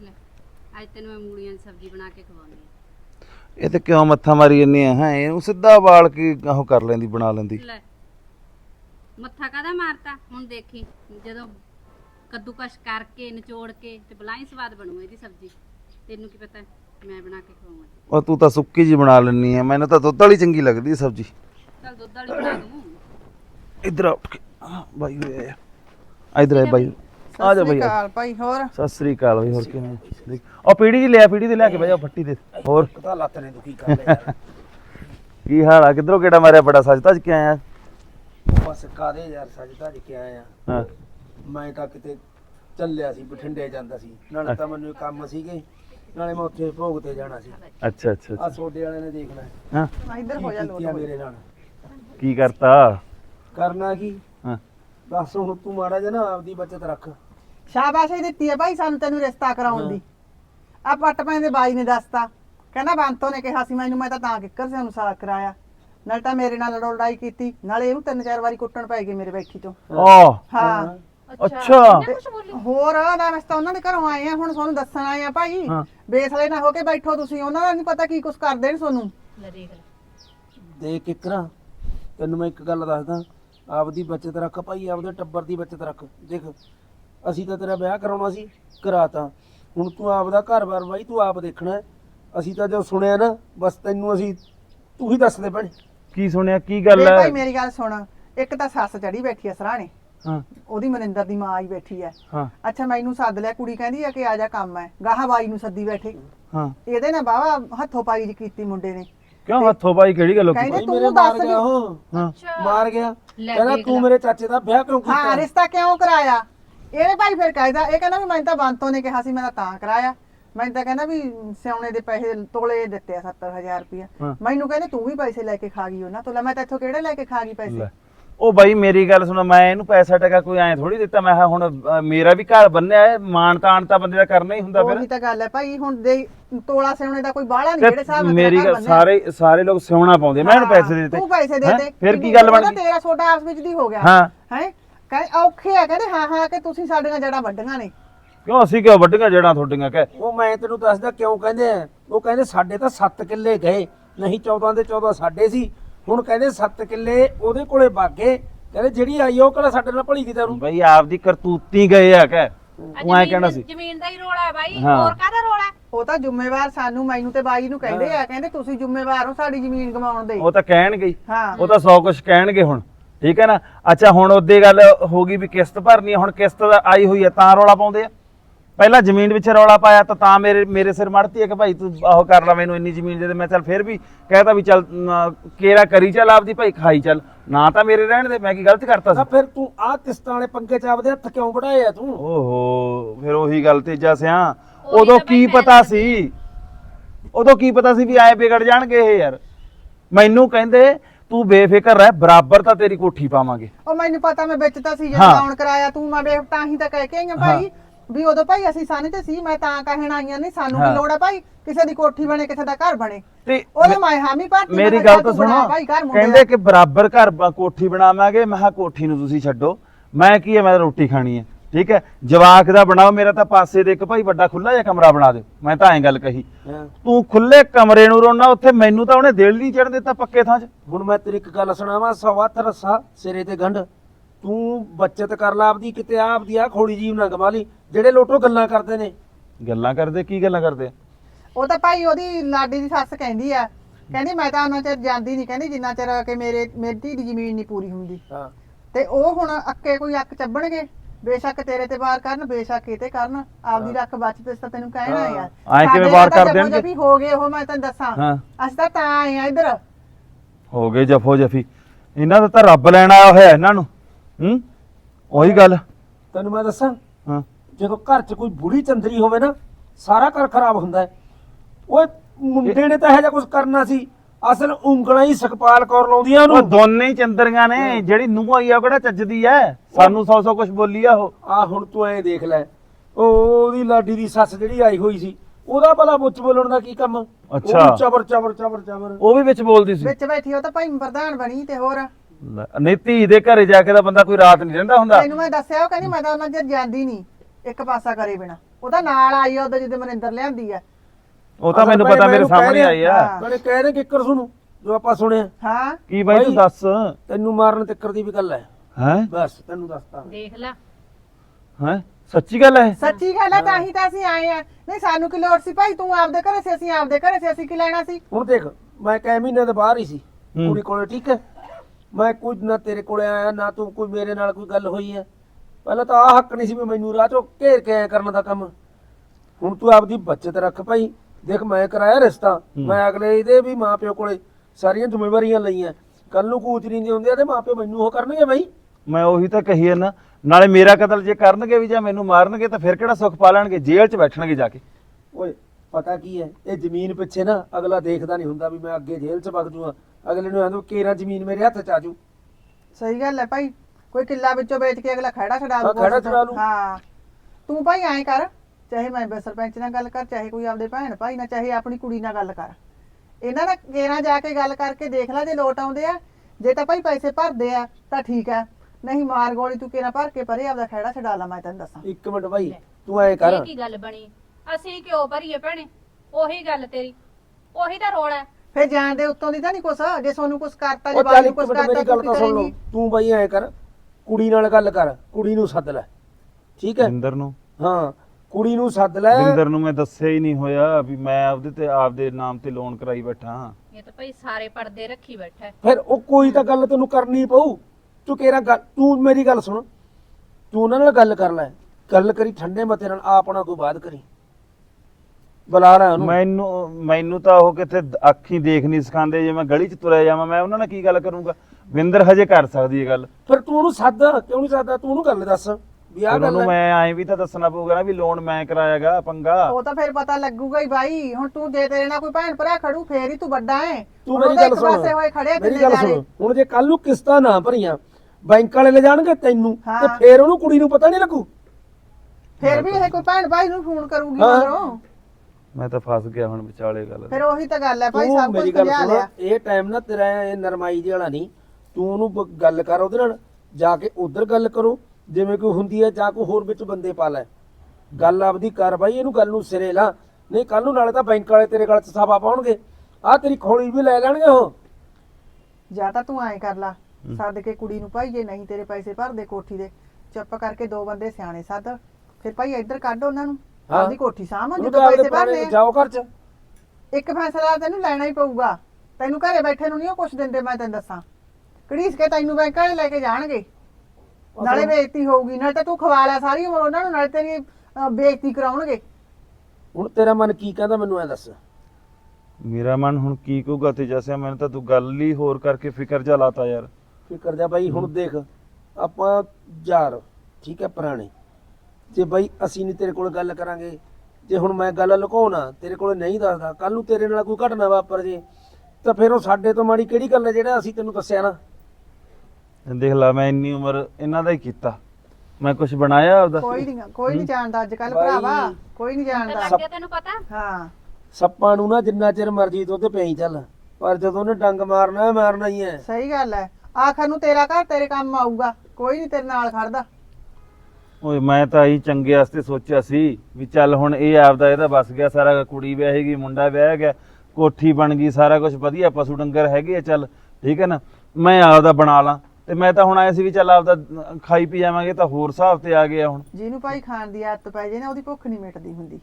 ਲੈ ਅੱਜ ਤੈਨੂੰ ਮੈਂ ਮੂਲੀਆਂ ਦੀ ਸਬਜ਼ੀ ਬਣਾ ਕੇ ਖਵਾਉਣੀ ਆ ਇਹ ਤੇ ਕਿਉਂ ਮੱਥਾ ਮਾਰੀ ਜੰਨੀ ਆ ਹੈ? ਇਹਨੂੰ ਸਿੱਧਾ ਵਾਲ ਕੇ ਉਹ ਕਰ ਲੈਂਦੀ ਬਣਾ ਲੈਂਦੀ। ਲੈ ਮੱਥਾ ਕਾਦਾ ਮਾਰਤਾ? ਹੁਣ ਦੇਖੀ ਜਦੋਂ ਕੱਦੂਕਸ਼ ਕਰਕੇ ਨਿਚੋੜ ਕੇ ਤੇ ਬਲਾਈ ਸਵਾਦ ਬਣੂ ਇਹਦੀ ਸਬਜ਼ੀ। ਤੈਨੂੰ ਕੀ ਪਤਾ ਮੈਂ ਬਣਾ ਕੇ ਖਵਾਉਂਗੀ ਉਹ ਤੂੰ ਤਾਂ ਸੁੱਕੀ ਜੀ ਬਣਾ ਲੈਣੀ ਆ ਮੈਨੂੰ ਤਾਂ ਦੁੱਧ ਵਾਲੀ ਚੰਗੀ ਲੱਗਦੀ ਸਬਜ਼ੀ। ਚੱਲ ਦੁੱਧ ਵਾਲੀ ਬਣਾ ਦੂੰ। ਇੱਧਰ ਆ ਉੱਠ ਕੇ। ਆਹ, ਬਾਈ ਹੋਇਆ ਆ ਇੱਧਰ ਆ ਬਾਈ। ਆ ਜਾ ਆ। ਕਾਲ ਭਾਈ ਹੋਰ? ਸਤਿ ਸ੍ਰੀ ਅਕਾਲ ਹੋਰ ਕਿਵੇਂ? ਦੇਖ ਉਹ ਪੀੜੀ ਜੀ ਲਿਆ ਪੀੜੀ ਤੇ ਲਿਆ ਕੇ ਬਹਿ ਜਾ ਫੱਟੀ ਦੇ ਹੋਰ? ਪਤਾ ਲੱਤ ਨੇ ਦੁਖੀ ਕਰ ਲਿਆ। ਕੀ ਹਾਲ ਆ? ਕਿੱਧਰੋਂ ਕਿਹੜਾ ਮਾਰਿਆ ਬੜਾ? ਸੱਜ ਤੱਜ ਕੇ ਆਇਆ ਬਸ ਕਾਦੇ ਯਾਰ ਸੱਜ ਧੱਜ ਕੇ ਆਇਆ ਹਾਂ। ਮੈਂ ਤਾਂ ਕਿਤੇ ਚੱਲਿਆ ਸੀ ਬਠਿੰਡੇ ਜਾਂਦਾ ਸੀ। ਨਾਲੇ ਤਾਂ ਮੈਨੂੰ ਕੰਮ ਸੀਗੇ। ਨਾਲੇ ਮੈਂ ਉੱਥੇ ਭੋਗ ਤੇ ਜਾਣਾ ਸੀ। ਅੱਛਾ ਅੱਛਾ ਆ। ਸੋਡੇ ਵਾਲੇ ਨੇ ਦੇਖਣਾ ਹਾਂ। ਇੱਧਰ ਹੋ ਜਾ ਲੋਟ ਮੇਰੇ ਨਾਲ? ਕੀ ਕਰਤਾ? ਕਰਨਾ ਕੀ? ਹਾਂ। ਬਸ ਹੁਣ ਤੂੰ ਮਾੜਾ ਜਿਹਾ ਨਾ ਆਪਦੀ ਬੱਚਤ ਰੱਖ। ਸ਼ਾਬਾਸ਼ ਹੀ ਦਿੱਤੀ ਹੈ ਭਾਈ ਸਾਨੂੰ ਤੈਨੂੰ ਰਿਸ਼ਤਾ ਕਰਾਉਣ ਦੀ। ਆ ਪੱਟ ਪੈਂ ਦੇ ਬਾਈ ਨੇ ਦੱਸਤਾ। ਕਹਿੰਦਾ ਬੰਤੋ ਨੇ ਕਿਹਾ ਸੀ ਮੈਨੂੰ ਮੈਂ ਤਾਂ ਤਾਂ ਕਿੱਕਰ ਸੇ ਅਨੁਸਾਰ ਕਰਾਇਆ। ਨਾਲ ਤਾਂ ਮੇਰੇ ਨਾਲ ਲੜੋ ਲੜਾਈ ਕੀਤੀ ਨਾਲੇ ਇਹਨੂੰ ਤਿੰਨ ਚਾਰ ਵਾਰੀ ਕੁੱਟਣ ਪੈ ਗਏ ਮੇਰੇ ਬੈਠੀ ਤੋਂ। ਓ ਹਾਂ। ਅੱਛਾ। ਹੋਰ ਨਾ ਮੈਂ ਤਾਂ ਉਹਨਾਂ ਦੇ ਘਰੋਂ ਆਏ ਆ ਹੁਣ ਤੁਹਾਨੂੰ ਦੱਸਣ ਆਏ ਆ ਭਾਈ। ਹਾਂ। ਬੇਸਲੇ ਨਾ ਹੋ ਕੇ ਬੈਠੋ ਤੁਸੀਂ ਉਹਨਾਂ ਦਾ ਨਹੀਂ ਪਤਾ ਕੀ ਕੁਝ ਕਰਦੇ ਨੇ ਤੁਹਾਨੂੰ। ਲੈ ਦੇਖ ਲੈ। ਦੇਖ ਕਿਕਰਾਂ ਤੈਨੂੰ ਮੈਂ ਇੱਕ ਗੱਲ ਦੱਸਦਾ ਆਪਦੀ ਬੱਚਤ ਰੱਖ ਭਾਈ ਆਪਦੇ ਟੱਬਰ ਦੀ ਬੱਚਤ ਰੱਖ। ਦੇਖ ਅਸੀਂ ਤਾਂ ਤੇਰਾ ਵਿਆਹ ਕਰਾਉਣਾ ਸੀ ਕਰਾਤਾ। ਹੁਣ ਤੂੰ ਆਪਦਾ ਘਰ-ਬਾਰ ਬਾਈ ਤੂੰ ਆਪ ਦੇਖਣਾ। ਹੈ। ਅਸੀਂ ਤਾਂ ਜੋ ਸੁਣਿਆ ਨਾ ਬਸ ਤੈਨੂੰ ਅਸੀਂ ਤੂੰ ਹੀ ਦੱਸ ਦੇ ਭੈਣੇ। ਕੀ ਸੁਣਿਆ ਕੀ ਗੱਲ ਵੇ ਭਾਈ ਹੈ ਮੇਰੀ ਗੱਲ ਸੁਣ। ਇੱਕ ਤਾਂ ਸੱਸ ਚੜੀ ਬੈਠੀ ਆ ਸਰਾਣੇ। ਹਾਂ। ਉਹਦੀ ਮਨਿੰਦਰ ਦੀ ਮਾਂ ਆਈ ਬੈਠੀ ਆ। ਹਾਂ। ਅੱਛਾ ਮੈਨੂੰ ਸੱਦ ਲਿਆ ਕੁੜੀ ਕਹਿੰਦੀ ਆ ਕਿ ਆ ਜਾ ਕੰਮ ਹੈ ਗਾਹਾਂ ਬਾਈ ਨੂੰ ਸੱਦੀ ਬੈਠੇ। ਹਾਂ। ਇਹਦੇ ਨਾਲ ਬਾਵਾ ਹੱਥੋਂ ਪਾਈ ਜੀ ਕੀਤੀ ਮੁੰਡੇ ਨੇ। ਕਿਉਂ ਹੱਥੋਂ ਬਾਈ ਕਿਹੜੀ ਗੱਲ ਹੋ ਕਹਿੰਦੇ ਤੂੰ ਮੇਰੇ ਦੱਸ ਮਾਰ ਗਿਆ ਵੀ- ਉਹ। ਹਾਂ। ਮਾਰ ਗਿਆ। ਲੈ ਕਹਿੰਦਾ ਤੂੰ। ਮੇਰੇ ਚਾਚੇ ਦਾ ਵਿਆਹ ਕਿਉਂ ਹਾਂ ਕੀਤਾ? ਰਿਸ਼ਤਾ ਕਿਉਂ ਕਰਾਇਆ? ਇਹਨੇ ਭਾਈ ਫਿਰ ਕਹਿੰਦਾ ਇਹ ਕਹਿੰਦਾ ਵੀ ਮੈਂ ਤਾਂ ਬੰਤੋਂ ਨੇ ਕਿਹਾ ਸੀ ਮੈਂ ਤਾਂ ਤਾਂ ਕਰਾਇਆ। ਮੈਂ ਤਾਂ ਕਹਿੰਦਾ ਵੀ ਸਿਆਉਣੇ ਦੇ ਪੈਸੇ ਤੋਲੇ ਦਿੱਤੇ ਆ 70000 ਰੁਪਇਆ ਹਾਂ। ਮੈਨੂੰ ਕਹਿੰਦੇ ਤੂੰ ਵੀ ਪੈਸੇ ਲੈ ਕੇ ਖਾ ਗਈ ਉਹਨਾਂ ਤੋਂ। ਲੈ ਮੈਂ ਤਾਂ ਇੱਥੋਂ ਕਿਹੜੇ ਲੈ ਕੇ ਖਾ ਗਈ ਪੈਸੇ। ਉਹ ਬਾਈ ਮੇਰੀ ਗੱਲ ਸੁਣ ਮੈਂ ਇਹਨੂੰ ਪੈਸਾ ਟਕਾ ਕੋਈ ਐ ਥੋੜੀ ਦਿੱਤਾ। ਮੈਂ ਕਿਹਾ ਹੁਣ ਅ, ਮੇਰਾ ਵੀ ਘਰ ਬੰਨਿਆ ਹੈ ਮਾਨ ਤਾਨ ਤਾਂ ਬੰਦੇ ਦਾ ਕਰਨਾ ਹੀ ਹੁੰਦਾ ਉਹੀ ਫਿਰ। ਤਾਂ ਗੱਲ ਹੈ ਭਾਈ ਹੁਣ ਦੇ ਤੋਲਾ ਸਿਆਉਣੇ ਦਾ ਕੋਈ ਬਾਹਲਾ ਨਹੀਂ ਜਿਹੜੇ ਹਿਸਾਬ ਨਾਲ ਮੇਰੀ ਤੇਰਾ ਘਰ ਗੱਲ। ਸਾਰੇ ਸਾਰੇ ਲੋਕ ਸਿਉਣਾ ਪਾਉਂਦੇ। ਮੈਂ ਇਹਨੂੰ ਪੈਸੇ ਦੇ ਦਿੱਤੇ। ਤੂੰ ਪੈਸੇ ਦੇ ਹੈਂ? ਦੇ। ਫਿਰ ਕੀ ਗੱਲ ਬਣ ਗਈ? ਤੇਰਾ ਛੋਟਾ ਆਪਸ ਵਿੱਚ ਦੀ ਹੋ ਗਿਆ। ਹਾਂ। ਹੈ? ਕਹਿੰਦੇ ਔਖੇ ਆ ਕਹਿੰਦੇ ਹਾਂ ਹਾਂ ਕਿ ਤੁਸੀਂ ਸਾਡੀਆਂ ਜੜਾਂ ਵੱਡੀਆਂ ਨੇ। ਕਿਉਂ ਅਸੀਂ ਕਿਉਂ ਵੱਡੀਆਂ ਜੜਾਂ ਤੁਹਾਡੀਆਂ ਕਹਿ? ਉਹ ਮੈਂ ਤੈਨੂੰ ਦੱਸਦਾ ਕਿਉਂ ਕਹਿੰਦੇ ਆ? ਉਹ ਕਹਿੰਦੇ ਸਾਡੇ ਤਾਂ 7 ਕਿੱਲੇ ਗਏ ਨਹੀਂ 14 ਦੇ 14 ਸਾਡੇ ਸੀ। ਹੁਣ ਕਹਿੰਦੇ 7 ਕਿੱਲੇ ਉਹਦੇ ਕੋਲੇ ਬਾਗੇ ਕਹਿੰਦੇ ਜਿਹੜੀ ਆਈ ਉਹ ਕਿਹੜਾ ਸਾਡੇ ਨਾਲ ਭਲੀ ਦੀ ਤੈਨੂੰ ਬਈ ਆਪਦੀ ਕਰਤੂਤੀ ਗਏ ਆ ਕਹਿ। ਤੂੰ ਐ ਕਹਿਣਾ ਸੀ। ਜ਼ਮੀਨ ਦਾ ਹੀ ਰੋਲਾ ਹੈ ਬਾਈ। ਹਾਂ। ਹੋਰ ਕਾਹਦਾ ਰੋਲਾ ਹੈ? ਉਹ ਤਾਂ ਜ਼ਿੰਮੇਵਾਰ ਸਾਨੂੰ ਮੈਨੂੰ ਤੇ ਬਾਈ ਨੂੰ ਕਹਿੰਦੇ ਆ ਕਹਿੰਦੇ ਤੁਸੀਂ ਜ਼ਿੰਮੇਵਾਰ ਹੋ ਸਾਡੀ ਜ਼ਮੀਨ ਗਵਾਉਣ ਦੇ। ਉਹ ਤਾਂ ਕਹਿਣਗੇ ਹੀ। ਹਾਂ। ਉਹ ਤਾਂ ਸੌ ਕੁਛ ਕਹਿਣਗੇ ਹੁਣ। ਠੀਕ ਹੈ ਨਾ? ਅੱਛਾ ਹੁਣ ਉਹਦੇ ਗੱਲ ਹੋ ਗਈ ਵੀ ਕਿਸ਼ਤ ਭਰਨੀ ਹੈ ਹੁਣ ਕਿਸ਼ਤ ਦਾ ਆਈ ਹੋਈ ਹੈ ਤਾਂ ਰੌਲਾ ਪਾਉਂਦੇ ਆ। ਪਹਿਲਾਂ ਜ਼ਮੀਨ ਵਿੱਚ ਰੌਲਾ ਪਾਇਆ ਤਾਂ ਤਾਂ ਮੇਰੇ ਮੇਰੇ ਸਿਰ ਮੜਤੀ ਹੈ ਕਿ ਭਾਈ ਤੂੰ ਆਹੋ ਕਰ ਲੈ ਮੈਨੂੰ ਇੰਨੀ ਜ਼ਮੀਨ ਦੇ ਦੇ ਮੈਂ ਚੱਲ ਫਿਰ ਵੀ ਕਹਿਤਾ ਵੀ ਚੱਲ ਕੇਰਾ ਕਰੀ ਚੱਲ ਆਪਦੀ ਭਾਈ ਖਾਈ ਚੱਲ। ਨਾ ਤਾਂ ਮੇਰੇ ਰਹਿਣ ਦੇ ਮੈਂ ਕੀ ਗਲਤ ਕਰਤਾ ਤਾਂ ਸੀ ਫਿਰ ਤੂੰ ਆਹ ਕਿਸ਼ਤਾਂ ਵਾਲੇ ਪੰਗੇ ਚ ਆਪਦੇ ਹੱਥ ਕਿਉਂ ਵੜਾਏ ਆ ਤੂੰ? ਓਹੋ ਫਿਰ ਉਹੀ ਗੱਲ ਤੇਜਾ ਸਿਆ। ਉਹੀ ਉਦੋਂ ਕੀ ਪਤਾ ਸੀ। ਉਦੋਂ ਕੀ ਪਤਾ ਸੀ ਵੀ ਆਏ ਵਿਗੜ ਜਾਣਗੇ ਇਹ ਯਾਰ? ਮੈਨੂੰ ਕਹਿੰਦੇ ਤੂੰ ਬੇਫਿਕਰ ਰਹਿ ਬਰਾਬਰ ਤਾਂ ਤੇਰੀ ਕੋਠੀ ਪਾਵਾਂਗੇ ਉਹ ਮੈਨੂੰ ਪਤਾ ਮੈਂ ਵਿੱਚ ਤਾਂ ਸੀ ਹਾਂ। ਜਦੋਂ ਕਰਾਉਣ ਕਰਾਇਆ ਤੂੰ ਮੈਂ ਵੇਖ ਤਾਂ ਹੀ ਤਾਂ ਕਹਿ ਕੇ ਆਈ ਆ ਭਾਈ ਵੀ ਉਦੋਂ ਭਾਈ ਅਸੀਂ ਸਾਨੇ ਤੇ ਸੀ ਮੈਂ ਤਾਂ ਕਹਿਣ ਆਈਆਂ ਨਹੀਂ ਸਾਨੂੰ ਹਾਂ। ਕੀ ਲੋੜ ਆ ਭਾਈ ਕਿਸੇ ਦੀ ਕੋਠੀ ਬਣੇ ਕਿਸੇ ਦਾ ਘਰ ਬਣੇ ਤੇ ਉਹਦੇ ਮੈਂ ਹਾਮੀ ਭਰਤੀ ਮੇਰੀ ਗੱਲ ਤਾਂ ਸੁਣੋ ਭਾਈ ਘਰ ਮੁੰਡੇ ਕਹਿੰਦੇ ਦਾ। ਕਿ ਬਰਾਬਰ ਘਰ ਬ- ਕੋਠੀ ਬਣਾਵਾਂਗੇ ਮੈਂ ਕਿਹਾ ਕੋਠੀ ਨੂੰ ਤੁਸੀਂ ਛੱਡੋ ਮੈਂ ਕੀ ਹੈ ਮੈਂ ਤਾਂ ਰੋਟੀ ਖਾਣੀ ਹੈ ਠੀਕ ਹੈ? ਜਵਾਕ ਦਾ ਬਣਾਓ ਮੇਰਾ ਤਾਂ ਪਾਸੇ ਦੇ ਇੱਕ ਭਾਈ ਵੱਡਾ ਖੁੱਲਾ ਜਿਹਾ ਕਮਰਾ ਬਣਾ ਦਿਓ। ਮੈਂ ਤਾਂ ਐਂ ਗੱਲ ਕਹੀ। ਤੂੰ ਖੁੱਲੇ ਕਮਰੇ ਨੂੰ ਰੋਣਾ ਉੱਥੇ ਮੈਨੂੰ ਤਾਂ ਉਹਨੇ ਦਿਲ ਨਹੀਂ ਚੜ ਦਿੱਤਾ ਪੱਕੇ ਥਾਂ 'ਚ। ਹੁਣ ਮੈਂ ਤੇਰੀ ਇੱਕ ਗੱਲ ਸੁਣਾਵਾਂ ਸਵਾ ਤਰਸਾ ਸਿਰੇ ਤੇ ਗੰਢ। ਤੂੰ ਬੱਚਤ ਕਰ ਲਾ ਆਪਦੀ ਕਿਤੇ ਆਪਦੀ ਆ ਖੋੜੀ ਜੀਵ ਨਾ ਕਮਾ ਲਈ ਜਿਹੜੇ ਲੋਟੋ ਗੱਲਾਂ ਕਰਦੇ ਨੇ। ਗੱਲਾਂ ਕਰਦੇ? ਕੀ ਗੱਲਾਂ ਕਰਦੇ? ਆ? ਉਹ ਤਾਂ ਭਾਈ ਉਹਦੀ ਲਾਡੀ ਦੀ ਸੱਸ ਕਹਿੰਦੀ ਆ। ਕਹਿੰਦੀ ਮੈਂ ਤਾਂ ਉਹਨਾਂ ਚਿਰ ਜਾਂਦੀ ਨਹੀਂ ਕਹਿੰਦੀ ਜਿੰਨਾ ਚਿਰ ਕਿ ਮੇਰੇ ਮੇਰੀ ਧੀ ਦੀ ਜ਼ਮੀਨ ਨਹੀਂ ਪੂਰੀ ਹੁੰਦੀ। ਹਾਂ। ਤੇ ਉਹ ਹੁਣ ਅੱਕੇ ਕੋਈ ਅੱਕ ਚੱਬਣਗੇ। ਬੇਸ਼ੱਕ ਤੇਰੇ ਤੇ ਵਾਰ ਕਰਨ ਬੇਸ਼ੱਕ ਇਹ ਤੇ ਕਰਨ। ਆਪਦੀ ਰੱਖ ਬਚਤ ਤਾਂ ਤੈਨੂੰ ਕਹਿਣਾ ਹਾਂ। ਯਾਰ ਐਂ ਕਿਵੇਂ ਸਾਡੇ ਵਾਰ ਤਾਂ ਕਰ ਜੱਫੋ ਦੇਣਗੇ? ਜੱਫੀ ਹੋ ਗਏ ਉਹ ਮੈਂ ਤੈਨੂੰ ਦੱਸਾਂ। ਅਸੀਂ ਤਾਂ ਤਾਂ ਆਏ ਆ ਇੱਧਰ। ਹੋ ਗਏ ਜਫੋ ਜਫੀ ਇਹਨਾਂ ਦਾ ਤਾਂ ਰੱਬ ਲੈਣ ਆਇਆ ਹੋਇਆ ਇਹਨਾਂ ਨੂੰ। ਹੂੰ? ਉਹੀ ਗੱਲ। ਤੈਨੂੰ ਮੈਂ ਦੱਸਾਂ ਹਾਂ। ਜਦੋਂ ਘਰ 'ਚ ਕੋਈ ਬੁੜੀ ਚੰਦਰੀ ਹੋਵੇ ਨਾ ਸਾਰਾ ਘਰ ਖਰਾਬ ਹੁੰਦਾ ਹੈ। ਓਏ ਮੁੰਡੇ ਨੇ ਤਾਂ ਇਹੋ ਜਿਹਾ ਕੁਝ ਕਰਨਾ ਸੀ। ਅਸਲ ਉਂਗਲਾਂ ਹੀ ਸੁਖਪਾਲ ਕੌਰ ਲਾਉਂਦੀਆਂ ਉਹ ਉਹਨੂੰ ਦੋਨੇ ਹੀ ਚੰਦਰੀਆਂ ਨੇ ਜਿਹੜੀ ਨੂੰਹ ਆਈ ਆ ਉਹ ਕਿਹੜਾ ਚੱਜਦੀ ਐ? ਸਾਨੂੰ ਸੌ ਸੌ ਕੁਝ ਬੋਲੀ ਆ ਉਹ। ਆ ਹੁਣ ਤੂੰ ਐਂ ਦੇਖ ਲੈ ਉਹ ਉਹਦੀ ਲਾਡੀ ਦੀ ਸੱਸ ਜਿਹੜੀ ਆਈ ਹੋਈ ਸੀ ਉਹਦਾ ਭਲਾ ਮੁੱਚ ਬੋਲਣ ਦਾ ਕੀ ਕੰਮ? ਉਹ ਅੱਛਾ। ਵੀ ਚਬਰ ਚਬਰ ਚਬਰ ਚਬਰ। ਉਹ ਵੀ ਵਿੱਚ ਬੋਲਦੀ ਸੀ। ਵਿੱਚ ਬੈਠੀ ਉਹ ਤਾਂ ਭਾਈ ਪ੍ਰਧਾਨ ਬਣੀ ਤੇ ਹੋਰ। ਲੈ, ਨਹੀਂ ਧੀ ਦੇ ਘਰੇ ਜਾ ਕੇ ਤਾਂ ਬੰਦਾ ਕੋਈ ਰਾਤ ਨਹੀਂ ਰਹਿੰਦਾ ਹੁੰਦਾ। ਤੈਨੂੰ ਮੈਂ ਦੱਸਿਆ ਉਹ ਕਹਿੰਦੀ ਮੈਂ ਤਾਂ ਉਹਨਾਂ ਚਿਰ ਜਾਂਦੀ ਨਹੀਂ ਇੱਕ ਪਾਸਾ ਕਰੇ ਬਿਨਾ। ਉਹ ਤਾਂ ਨਾਲ ਆਈ ਆ ਉਹਦੇ ਜਦੋਂ ਮਨਿੰਦਰ ਲਿਆਂਦੀ ਆ। ਉਹ ਤਾਂ ਮੈਨੂੰ ਪਤਾ ਮੇਰੇ ਸਾਹਮਣੇ ਆਈ ਆ। ਹਾਂ। ਨਾਲੇ ਕਹਿ ਰਹੇ ਕਿੱਕਰ ਸੁਣੂ ਜੋ ਆਪਾਂ ਸੁਣਿਆ। ਹਾਂ। ਕੀ ਬਾਈ ਤੂੰ। ਦੱਸ? ਤੈਨੂੰ ਮਾਰਨ ਤਿੱਕਰ ਦੀ ਵੀ ਗੱਲ ਹੈ। ਹੈ? ਬਸ ਤੈਨੂੰ ਦੱਸਤਾ ਦੇਖ ਲੈ। ਹੈ? ਸੱਚੀ ਗੱਲ ਹੈ? ਸੱਚੀ ਗੱਲ ਆ ਤਾਂ ਹੀ। ਤਾਂ ਅਸੀਂ ਆਏ ਆ। ਨਹੀਂ ਸਾਨੂੰ ਕੀ ਲੋੜ ਸੀ ਭਾਈ? ਤੂੰ ਆਪਦੇ ਘਰੇ ਸੀ ਅਸੀਂ ਆਪਦੇ ਘਰੇ ਸੀ ਅਸੀਂ ਕੀ ਲੈਣਾ ਸੀ? ਹੁਣ ਦੇਖ ਮੈਂ ਕਈ ਮਹੀਨੇ ਦੇ ਬਾਹਰ ਹੀ ਸੀ ਹੂੰ। ਕੁੜੀ ਕੋਲੇ ਠੀਕ ਹੈ? ਮੈਂ ਕੁਝ ਨਾ ਤੇਰੇ ਕੋਲੇ ਆਇਆ ਨਾ ਤੂੰ ਕੋਈ ਮੇਰੇ ਨਾਲ ਕੋਈ ਗੱਲ ਹੋਈ ਹੈ। ਪਹਿਲਾਂ ਤਾਂ ਆ ਹੱਕ ਨਹੀਂ ਸੀ ਵੀ ਮੈਨੂੰ ਰਾਹ ਚੋਂ ਘੇਰ ਕੇ ਆਇਆ ਕਰਨ ਦਾ ਕੰਮ। ਹੁਣ ਤੂੰ ਆਪਦੀ ਬੱਚਤ ਰੱਖ ਭਾਈ। ਦੇਖ ਮੈਂ ਕਰਾਇਆ ਰਿਸ਼ਤਾ। ਮੈਂ ਅਗਲੇ ਇਹਦੇ ਵੀ ਮਾਪਿਓ ਕੋਲੇ ਸਾਰੀਆਂ ਜ਼ਿੰਮੇਵਾਰੀਆਂ ਲਈਆਂ। ਕੱਲ ਨੂੰ ਕੂਚ ਨਹੀਂ ਦੀ ਹੁੰਦੀ ਆ ਤੇ ਮਾਪਿਓ ਮੈਨੂੰ ਉਹ ਕਰਨਗੇ ਬਾਈ। ਮੈਂ ਉਹੀ ਤਾਂ ਕਹੀ ਹੈ ਨਾ ਨਾਲੇ ਮੇਰਾ ਕਤਲ ਜੇ ਕਰਨਗੇ ਵੀ ਜਾਂ ਮੈਨੂੰ ਮਾਰਨਗੇ ਤਾਂ ਫਿਰ ਕਿਹੜਾ ਸੁੱਖ ਪਾ ਲੈਣਗੇ? ਜੇਲ੍ਹ 'ਚ ਬੈਠਣਗੇ ਜਾ ਕੇ। ਓਏ ਪਤਾ ਕੀ ਹੈ? ਇਹ ਜ਼ਮੀਨ ਪਿੱਛੇ ਨਾ ਅਗਲਾ ਦੇਖਦਾ ਨਹੀਂ ਹੁੰਦਾ ਵੀ ਮੈਂ ਅੱਗੇ ਜੇਲ੍ਹ 'ਚ ਵਗ ਜੂਆਂ। ਅਗਲੇ ਨੂੰ ਆਂਦੋ ਕੇਰਾ ਜ਼ਮੀਨ ਮੇਰੇ ਹੱਥ 'ਚ ਆਜੂ ਸਹੀ ਗੱਲ ਹੈ ਭਾਈ। ਕੋਈ ਕਿੱਲਾ ਵਿੱਚੋਂ ਵੇਚ ਕੇ ਅਗਲਾ ਖੜਾ ਛਡਾ ਹਾਂ, ਲੂ ਖਹਿੜਾ ਛੁਡਾ ਲੂ। ਹਾਂ। ਤੂੰ ਭਾਈ ਐਂ ਕਰ ਚਾਹੇ ਮੈਂ ਸਰਪੰਚ ਨਾਲ ਗੱਲ ਕਰ ਚਾਹੇ ਕੋਈ ਆਪਦੇ ਭੈਣ ਭਾਈ ਨਾਲ ਚਾਹੇ ਆਪਣੀ ਕੁੜੀ ਨਾਲ ਗੱਲ ਕਰ। ਇਹਨਾਂ ਨਾਲ ਕੇਰਾਂ ਜਾ ਕੇ ਗੱਲ ਕਰਕੇ ਦੇਖ ਲੈ ਜੇ ਲੋਟ ਆਉਂਦੇ ਆ ਜੇ ਤਾਂ ਭਾਈ ਪੈਸੇ ਭਰਦੇ ਆ ਤਾਂ ਠੀਕ ਆ। ਨਹੀਂ ਮਾਰ ਗੋਲੀ ਤੂੰ ਕੇਰਾਂ ਭਰ ਕੇ ਪਰੇ ਆਪਦਾ ਖੜਾ ਛਡਾ ਲਾ ਮੈਂ ਤੈਨੂੰ ਦੱਸਾਂ। ਇੱਕ ਮਿੰਟ ਭਾਈ ਤੂੰ ਐਂ ਕਰ। ਇਹ ਕੀ ਗੱਲ ਬਣੀ? ਅਸੀਂ ਕਿਉਂ ਭਰੀਏ ਭੈਣੇ? ਉਹੀ ਗੱਲ ਤੇਰੀ। ਉਹੀ ਤਾਂ ਰੋਲ ਹੈ। ਫਿਰ ਜਾਣ ਦੇ ਉੱਤੋਂ ਦੀ ਤਾਂ ਨਹੀਂ ਕੁਛ ਜੇ ਸੋਨੂੰ ਕੁਛ ਕਰਤਾ ਜੇ ਉਹ ਚੱਲ ਇੱਕ ਕੁਛ ਮਿੰਟ ਕਰਤਾ ਮੇਰੀ ਗੱਲ ਤੂੰ ਸੁਣ ਲਓ। ਤੂੰ ਬਾਈ ਐਂ ਕਰ ਕੁੜੀ ਨਾਲ ਗੱਲ ਕਰ ਕੁੜੀ ਨੂੰ ਸੱਦ ਲੈ। ਠੀਕ ਹੈ? ਵਿੰਦਰ ਨੂੰ? ਹਾਂ। ਕੁੜੀ ਨੂੰ ਸੱਦ ਲੈ। ਵਿੰਦਰ ਨੂੰ ਮੈਂ ਦੱਸਿਆ ਹੀ ਨਹੀਂ ਹੋਇਆ ਵੀ ਮੈਂ ਆਪਦੇ ਤੇ ਆਪਦੇ ਨਾਮ ਤੇ ਲੋਨ ਕਰਾਈ ਬੈਠਾ ਹਾਂ। ਇਹ ਤਾਂ ਭਾਈ ਸਾਰੇ ਪਰਦੇ ਰੱਖੀ ਬੈਠਾ ਹੈ। ਫਿਰ ਉਹ ਕੋਈ ਤਾਂ ਗੱਲ ਤੈਨੂੰ ਕਰਨੀ ਪਊ। ਤੂੰ ਕਿਹੜਾ ਗੱਲ ਤੂੰ ਮੇਰੀ ਗੱਲ ਸੁਣ। ਤੂੰ ਉਹਨਾਂ ਨਾਲ ਗੱਲ ਕਰ ਲੈ। ਗੱਲ ਕਰੀ ਠੰਡੇ ਮਤੇ ਨਾਲ ਆਪਣਾ ਕੋਈ ਬਾਤ ਕਰੀ। ਬੁਲਾ ਲੈ ਉਹਨੂੰ। ਮੈਨੂੰ ਮੈਨੂੰ ਤਾਂ ਉਹ ਕਿਤੇ ਅੱਖੀ ਦੇਖ ਨਹੀਂ ਸਿਖਾਉਂਦੇ ਜੇ ਮੈਂ ਗਲੀ 'ਚ ਤੁਰਿਆ ਜਾਵਾਂ ਮੈਂ ਉਹਨਾਂ ਨਾਲ ਕੀ ਗੱਲ ਕਰੂੰਗਾ? ਵਿੰਦਰ ਹਜੇ ਕਰ ਸਕਦੀ ਹੈ ਗੱਲ। ਫਿਰ ਤੂੰ ਉਹਨੂੰ ਸੱਦ। ਕਿਉਂ ਨਹੀਂ ਸੱਦਦਾ? ਤੂੰ ਉਹਨੂੰ ਗੱਲ ਦੱਸ। ਵੀ ਗੱਲ ਉਹਨੂੰ ਹੈ। ਮੈਂ ਐਂ ਵੀ ਤਾਂ ਦੱਸਣਾ ਪਊਗਾ ਨਾ ਵੀ ਲੋਨ ਮੈਂ ਕਰਾਇਆਗਾ ਪੰਗਾ। ਉਹ ਤਾਂ ਫਿਰ ਪਤਾ ਲੱਗੂਗਾ ਹੀ ਬਾਈ ਹੁਣ ਤੂੰ ਜੇ ਤੇਰੇ ਨਾਲ ਕੋਈ ਭੈਣ ਭਰਾ ਖੜੂ ਫੇਰ ਹੀ ਤੂੰ ਵੱਡਾ ਹੈ ਤੂੰ ਮੇਰੀ ਗੱਲ ਇੱਕ ਪਾਸੇ ਹੋਏ ਸੁਣ ਖੜੇ ਆ ਮੇਰੀ ਗੱਲ। ਸੁਣ। ਹੁਣ ਜੇ ਕੱਲ ਨੂੰ ਕਿਸ਼ਤਾਂ ਨਾ ਭਰੀਆਂ ਬੈਂਕ ਵਾਲੇ ਲੈ ਜਾਣਗੇ ਤੈਨੂੰ ਤੇ। ਫੇਰ ਉਹਨੂੰ ਕੁੜੀ ਨੂੰ ਪਤਾ ਨਹੀਂ ਲੱਗੂ। ਫਿਰ ਵੀ ਇਹ ਕੋਈ ਭੈਣ ਭਾਈ ਨੂੰ ਫੋਨ ਕਰੂਗੀ ਹਾਂ। ਮਗਰੋਂ ਮੈਂ ਤਾਂ ਫਸ ਗਿਆ ਹੁਣ ਵਿਚਾਲੇ ਗੱਲ ਫਿਰ ਉਹੀ ਤਾਂ ਗੱਲ ਹੈ ਭਾਈ ਤੂੰ ਸਭ ਕੁਝ ਮੇਰੀ ਗੱਲ ਸੁਣ। ਲਿਆ। ਇਹ ਟਾਈਮ ਨਾ ਤੇਰਾ ਇਹ ਨਰਮਾਈ ਜਿਹੀ ਵਾਲਾ ਨਹੀਂ। ਤੂੰ ਉਹਨੂੰ ਬ- ਗੱਲ ਕਰ ਉਹਦੇ ਨਾਲ। ਜਾ ਕੇ ਉਧਰ ਗੱਲ ਕਰੋ। ਜਿਵੇਂ ਕੋਈ ਹੁੰਦੀ ਹੈ ਜਾਂ ਕੋਈ ਹੋਰ ਵਿੱਚ ਬੰਦੇ ਪਾ ਲੈ। ਗੱਲ ਆਪਦੀ ਕਰ ਬਾਈ ਇਹਨੂੰ ਗੱਲ ਨੂੰ ਸਿਰੇ ਲਾ। ਨਹੀਂ ਕੱਲ ਨੂੰ ਨਾਲੇ ਤਾਂ ਬੈਂਕ ਵਾਲੇ ਤੇਰੇ ਗਲ 'ਚ ਸਾਫਾ ਪਾਉਣਗੇ। ਆਹ ਤੇਰੀ ਖੋਲੀ ਵੀ ਲੈ ਲੈਣਗੇ ਉਹ। ਜਾਂ ਤਾਂ ਤੂੰ ਐਂ ਕਰ ਲਾ ਸੱਦ ਕੇ ਕੁੜੀ ਨੂੰ ਭਾਈ ਜੇ ਨਹੀਂ ਤੇਰੇ ਪੈਸੇ ਭਰਦੇ ਕੋਠੀ ਦੇ ਚੁੱਪ ਕਰਕੇ ਦੋ ਬੰਦੇ ਸਿਆਣੇ ਸੱਦ। ਫਿਰ ਭਾਈ ਇੱਧਰ ਕੱਢ ਉਹਨਾਂ ਨੂੰ। ਆਪਦੀ ਕੋਠੀ ਸਾਹਮਣੇ ਜਦੋਂ ਪੈਸੇ ਭਰਨੇ ਆ। ਜਾਓ ਘਰ 'ਚ। ਇੱਕ ਫੈਸਲਾ ਤੈਨੂੰ ਲੈਣਾ ਹੀ ਪਊਗਾ। ਤੈਨੂੰ ਘਰੇ ਬੈਠੇ ਨੂੰ ਨਹੀਂ ਉਹ ਕੁਛ ਦਿੰਦੇ ਮੈਂ ਤੈਨੂੰ ਦੱਸਾਂ। ਘੜੀਸ ਕੇ ਤੈਨੂੰ ਬੈਂਕ ਵਾਲੇ ਲੈ ਕੇ ਜਾਣਗੇ। ਨਾਲੇ ਬੇਇੱਜ਼ਤੀ ਹੋਊਗੀ ਨਾਲੇ ਤਾਂ ਤੂੰ ਖਵਾ ਲਿਆ ਸਾਰੀ ਉਮਰ ਉਹਨਾਂ ਨੂੰ ਨਾਲੇ ਤੇਰੀ ਬੇਇੱਜ਼ਤੀ ਕਰਾਉਣਗੇ। ਹੁਣ ਤੇਰਾ ਮਨ ਕੀ ਕਹਿੰਦਾ ਮੈਨੂੰ ਐ ਦੱਸ। ਮੇਰਾ ਮਨ ਹੁਣ ਕੀ ਕਹੂਗਾ ਤੇ ਜੈਸੇ ਮੈਨੂੰ ਤਾਂ ਤੂੰ ਗੱਲ ਹੀ ਹੋਰ ਕਰਕੇ ਫਿਕਰ ਜਾ ਲਾਤਾ ਯਾਰ। ਫਿਕਰ ਜਾ ਬਾਈ ਹੁਣ ਦੇਖ ਆਪਾਂ ਯਾਰ ਠੀਕ ਹੈ ਪੁਰਾਣੇ। ਜੇ ਬਾਈ ਅਸੀਂ ਨਹੀਂ ਤੇਰੇ ਕੋਲ ਗੱਲ ਕਰਾਂਗੇ ਜੇ ਹੁਣ ਮੈਂ ਗੱਲ ਲੁਕਾਉਣਾ ਤੇਰੇ ਕੋਲ ਨਹੀਂ ਦੱਸਦਾ ਕੱਲ ਨੂੰ ਤੇਰੇ ਨਾਲ ਕੋਈ ਘਟਨਾ ਵਾਪਰ ਜੇ ਤਾਂ ਫਿਰ ਉਹ ਸਾਡੇ ਤੋਂ ਮਾੜੀ ਕਿਹੜੀ ਗੱਲ ਹੈ ਜਿਹੜਾ ਅਸੀਂ ਤੈਨੂੰ ਦੱਸਿਆ ਨਾ? ਦੇਖ ਲਾ ਮੈਂ ਇੰਨੀ ਉਮਰ ਇਹਨਾਂ ਦਾ ਹੀ ਕੀਤਾ। ਮੈਂ ਕੁਝ ਬਣਾਇਆ ਆਪਦਾ? ਕੋਈ ਨਹੀਂ ਕੋਈ ਨਹੀਂ ਜਾਣਦਾ ਅੱਜ ਕੱਲ। ਭਰਾਵਾ ਕੋਈ ਨਹੀਂ ਜਾਣਦਾ। ਲੱਗ ਗਿਆ ਤੈਨੂੰ ਪਤਾ? ਹਾਂ। ਸੱਪਾਂ ਨੂੰ ਨਾ ਜਿੰਨਾ ਚਿਰ ਮਰਜ਼ੀ ਦੁੱਧ ਪਿਆਈ ਚੱਲ ਪਰ ਜਦੋਂ ਉਹਨੇ ਡੰਗ ਮਾਰਨਾ ਹੈ, ਮਾਰਨਾ ਹੀ ਹੈ। ਸਹੀ ਗੱਲ ਹੈ। ਆਖਰ ਨੂੰ ਤੇਰਾ ਘਰ ਤੇਰੇ ਕੰਮ ਆਊਗਾ ਕੋਈ ਨਹੀਂ ਤੇਰੇ ਨਾਲ ਖੜਦਾ। ਓਏ ਮੈਂ ਤਾਂ ਹੀ ਚੰਗੇ ਵਾਸਤੇ ਸੋਚਿਆ ਸੀ ਵੀ ਚੱਲ ਹੁਣ ਇਹ ਆਪਦਾ ਇਹਦਾ ਬਸ ਗਿਆ ਸਾਰਾ ਕੁੜੀ ਵਿਆਹੇਗੀ ਮੁੰਡਾ ਵਿਆਹ ਗਿਆ ਕੋਠੀ ਬਣ ਗਈ ਸਾਰਾ ਕੁਝ ਵਧੀਆ ਪਸ਼ੂ ਡੰਗਰ ਹੈਗੇ ਆ ਚੱਲ ਠੀਕ ਹੈ ਨਾ? ਮੈਂ ਆਪਦਾ ਬਣਾ ਲਾਂ। ਤੇ ਮੈਂ ਤਾਂ ਹੁਣ ਆਇਆ ਸੀ ਵੀ ਚੱਲ ਆਪਦਾ ਖਾਈ ਪੀ ਜਾਵਾਂਗੇ ਤਾਂ ਹੋਰ ਹਿਸਾਬ ਤੇ ਆ ਗਿਆ ਹੁਣ। ਜਿਹਨੂੰ ਭਾਈ ਖਾਣ ਦੀ ਆਦਤ ਪੈ ਜੇ ਨਾ ਉਹਦੀ ਭੁੱਖ ਨਹੀਂ ਮਿਟਦੀ ਹੁੰਦੀ।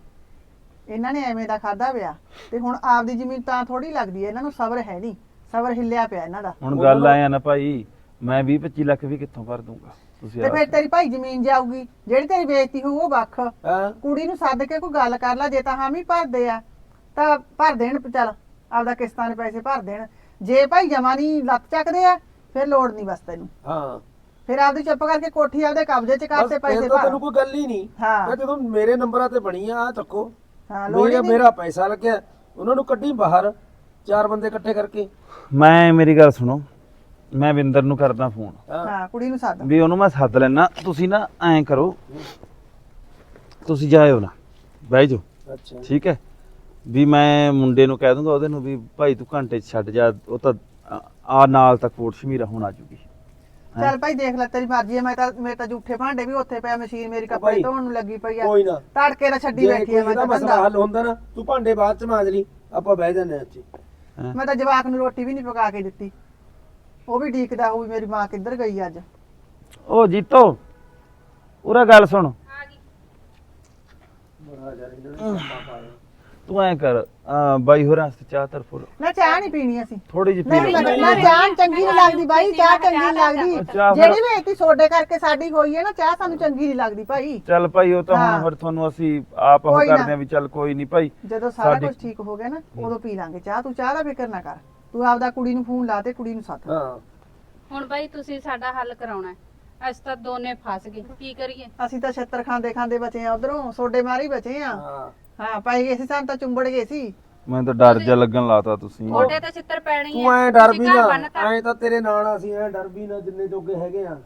ਇਹਨਾਂ ਨੇ ਐਵੇਂ ਦਾ ਖਾਦਾ ਪਿਆ। ਤੇ ਹੁਣ ਆਪਦੀ ਜ਼ਮੀਨ ਤਾਂ ਥੋੜੀ ਲੱਗਦੀ ਹੈ ਇਹਨਾਂ ਨੂੰ ਸਬਰ ਹੈ ਨਹੀਂ। ਸਬਰ ਹਿੱਲਿਆ ਪਿਆ ਇਹਨਾਂ ਦਾ। ਹੁਣ ਗੱਲ ਆਇਆ ਨਾ ਭਾਈ ਮੈਂ 20 25 ਲੱਖ ਵੀ ਕਿੱਥੋਂ ਭਰ ਦੂੰਗਾ ਤੁਸੀਂ ਤੇ ਫਿਰ ਤੇਰੀ ਭਾਈ ਜ਼ਮੀਨ ਜਾਊਗੀ ਜਿਹੜੀ ਤੇਰੀ ਬੇਇੱਜ਼ਤੀ ਹੋਊ ਉਹ ਵੱਖ। ਹਾਂ? ਕੁੜੀ ਨੂੰ ਸੱਦ ਕੇ ਕੋਈ ਗੱਲ ਕਰ ਲੈ ਜੇ ਤਾਂ ਹਾਮੀ ਭਰਦੇ ਆ ਤਾਂ ਭਰ ਦੇਣ ਚੱਲ ਆਪਦਾ ਕਿਸ਼ਤਾਂ ਦੇ ਪੈਸੇ ਭਰ ਦੇਣ। ਜੇ ਭਾਈ ਜਮਾ ਨਹੀਂ ਲੱਤ ਚੱਕਦੇ ਆ ਫਿਰ ਲੋੜ ਨਹੀਂ ਬਸ ਤੈਨੂੰ। ਹਾਂ। ਫਿਰ ਆਪਦੀ ਚੁੱਪ ਕਰਕੇ ਕੋਠੀ ਆਪਦੇ ਕਬਜ਼ੇ 'ਚ ਬਸ ਫਿਰ ਪੈਸੇ ਤਾਂ ਭਰ। ਤੈਨੂੰ ਕੋਈ ਗੱਲ ਹੀ ਨਹੀਂ ਹਾਂ। ਮੈਂ ਜਦੋਂ ਮੇਰੇ ਨੰਬਰਾਂ ਤੇ ਬਣੀ ਆ ਚੱਕੋ। ਹਾਂ ਲੋੜ ਹੀ ਮੇਰਾ ਨਹੀਂ ਮੇਰਾ ਪੈਸਾ ਲੱਗਿਆ। ਉਹਨਾਂ ਨੂੰ ਕੱਢੀ ਬਾਹਰ ਚਾਰ ਬੰਦੇ ਇਕੱਠੇ ਕਰਕੇ। ਮੈਂ ਮੇਰੀ ਗੱਲ ਸੁਣੋ। ਮੈਂ ਵਿੰਦਰ ਨੂੰ ਕਰਦਾ ਫੋਨ। ਹਾਂ। ਹਾਂ ਕੁੜੀ ਨੂੰ ਸੱਦ। ਵੀ ਉਹਨੂੰ ਮੈਂ ਸੱਦ ਲੈਣਾ ਤੁਸੀਂ ਨਾ ਐਂ ਕਰੋ। ਤੁਸੀਂ ਜਾਇਓ ਨਾ। ਬਹਿ ਜਾਓ। ਅੱਛਾ। ਠੀਕ ਹੈ? ਵੀ ਮੈਂ ਮੁੰਡੇ ਨੂੰ ਕਹਿ ਦੂੰਗਾ ਉਹਦੇ ਨੂੰ ਵੀ ਭਾਈ ਤੂੰ ਘੰਟੇ 'ਚ ਛੱਡ ਜਾ। ਉਹ ਤਾਂ ਆ- ਆ ਨਾਲ ਤਾਂ ਕੋਟ ਸ਼ਮੀਰਾ ਹੁਣ ਆ ਜੂਗੀ। ਚੱਲ ਭਾਈ ਦੇਖ ਲੈ ਤੇਰੀ ਮਰਜ਼ੀ ਹੈ ਮੈਂ ਤਾਂ ਮੇਰੇ ਤਾਂ ਝੂਠੇ ਭਾਂਡੇ ਵੀ ਉੱਥੇ ਪਿਆ ਮਸ਼ੀਨ ਮੇਰੀ ਕੱਪੜੇ ਧੋਣ ਨੂੰ ਲੱਗੀ ਪਈ ਆ। ਕੋਈ ਨਾ। ਤੜਕੇ ਦਾ ਛੱਡੀ ਬੈਠੀ ਆ ਮੈਂ ਤਾਂ ਮਸਲਾ ਬੰਦਾ। ਹੱਲ ਹੁੰਦਾ ਨਾ ਤੂੰ ਭਾਂਡੇ ਬਾਅਦ ਚ ਮਾਂਜ ਲਈ ਆਪਾਂ ਬਹਿ ਜਾਂਦੇ ਹਾਂ ਇੱਥੇ। ਮੈਂ ਤਾਂ ਜਵਾਕ ਨੂੰ ਰੋਟੀ ਵੀ ਨਹੀਂ ਪਕਾ ਕੇ ਦਿੱਤੀ। ਉਹ ਵੀ ਢੀਕਦਾ ਹੋਊ ਮੇਰੀ ਮਾਂ ਕਿੱਧਰ ਗਈ ਅੱਜ। ਉਹ ਜੀਤੋ ਉਰਾ ਗੱਲ ਸੁਣ। ਬੜਾ ਯਾਰ ਇਹਨਾਂ ਨੇ ਕੰਮ ਪਾਇਆ। ਤੂੰ ਐ ਕਰ ਅਹ ਬਾਈ ਹੋਰਾਂ ਵਾਸਤੇ ਚਾਹ ਤਰ ਫੁੱਲ। ਨਾ ਚਾਹ ਨਹੀਂ ਪੀਣੀ ਅਸੀਂ। ਥੋੜੀ ਜਿਹੀ ਪੀ ਨਹੀਂ ਲਓ। ਚਾਹ ਚੰਗੀ ਨਹੀਂ ਲੱਗਦੀ ਬਾਈ ਚਾਹ ਚੰਗੀ ਨਹੀਂ ਲੱਗਦੀ। ਜਿਹੜੀ ਵੀ ਇਤੀ ਸੋਡੇ ਕਰਕੇ ਸਾਡੀ ਹੋਈ ਹੈ ਨਾ ਚਾਹ ਸਾਨੂੰ ਚੰਗੀ ਨਹੀਂ ਲੱਗਦੀ ਭਾਈ। ਚੱਲ ਭਾਈ ਉਹ ਤਾਂ ਹਾਂ। ਹੁਣ ਫਿਰ ਤੁਹਾਨੂੰ ਅਸੀਂ ਆਪ ਉਹ ਕੋਈ ਨਾ। ਕਰਦੇ ਆ ਵੀ ਚੱਲ ਕੋਈ ਨਹੀਂ ਭਾਈ। ਜਦੋਂ ਸਾਰਾ ਸਾਡੀ- ਕੁਝ ਠੀਕ ਹੋ ਗਿਆ ਨਾ ਉਦੋਂ ਪੀ ਲਾਂਗੇ। ਚਾਹ ਤੂੰ ਚਾਹ ਦਾ ਫਿਕਰ ਨਾ ਕਰ। ਤੂੰ ਆਪਦਾ ਕੁੜੀ ਨੂੰ ਫੋਨ ਲਾ ਤੇ ਕੁੜੀ ਨੂੰ ਸੱਦ। ਹਾਂ। ਹੁਣ ਬਾਈ ਤੁਸੀਂ ਸਾਡਾ ਹੱਲ ਕਰਾਉਣਾ ਹੈ। ਅਸੀਂ ਤਾਂ ਦੋਨੇ ਫਸ ਗਏ। ਕੀ ਕਰੀਏ? ਅਸੀਂ ਤਾਂ ਛੱਤਰ ਖਾਂਦੇ ਖਾਂਦੇ ਬਚੇ ਆ ਉਧਰੋਂ ਸੋਡੇ ਮਾਰੀ ਬਚੇ ਆ ਹਾਂ। ਹਾਂ ਪਾਈ ਗਏ ਸੀ ਸਾਨੂੰ ਤਾਂ ਚੁੰਬੜ ਗਏ ਸੀ। ਮੈਨੂੰ ਤਾਂ ਡਰ ਜਿਹਾ ਲੱਗਣ ਲਾਤਾ ਤੁਸੀਂ। ਤੁਹਾਡੇ ਤਾਂ ਚਿੱਤਰ ਪੈਣੀ ਤੂੰ ਐ ਡਰ ਵੀ ਨਾ। ਐ ਤਾਂ ਤੇਰੇ ਨਾਲ ਅਸੀਂ ਐ ਡਰ ਵੀ ਨਾ ਜਿੰਨੇ ਜੋਗੇ ਹੈਗੇ ਆ।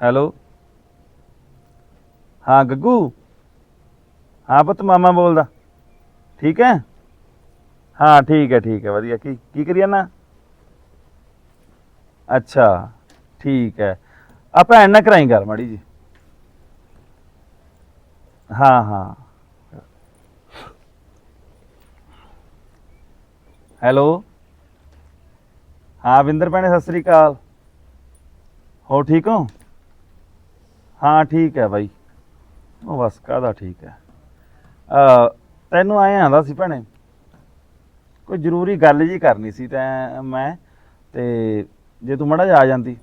ਹੈਲੋ ਹਾਂ ਗੱਗੂ? ਹਾਂ ਪੁੱਤ ਮਾਮਾ ਬੋਲਦਾ। ਠੀਕ ਹੈ ਹਾਂ ਠੀਕ ਹੈ ਠੀਕ ਹੈ ਵਧੀਆ। ਕੀ ਕੀ ਕਰੀ ਨਾ ਅੱਛਾ ਠੀਕ ਹੈ ਆ ਭੈਣ ਨਾ ਕਰਾਈ ਗੱਲ ਮਾੜੀ ਜੀ। ਹਾਂ ਹਾਂ। ਹੈਲੋ? ਹਾਂ ਵਿੰਦਰ ਭੈਣੇ, ਸਤਿ ਸ੍ਰੀ ਅਕਾਲ। ਹੋ ਠੀਕ ਹੋ? ਹਾਂ, ਠੀਕ ਹੈ ਬਾਈ। ਉਹ ਬਸ ਕਾਹਦਾ ਠੀਕ ਹੈ? ਅ ਤੈਨੂੰ ਆਏ ਆਂਦਾ ਸੀ ਭੈਣੇ, ਕੋਈ ਜ਼ਰੂਰੀ ਗੱਲ ਜੀ ਕਰਨੀ ਸੀ ਤੈਂ, ਮੈਂ, ਤੇ ਜੇ ਤੂੰ ਮੜਾ ਜਾ ਜਾਂਦੀ।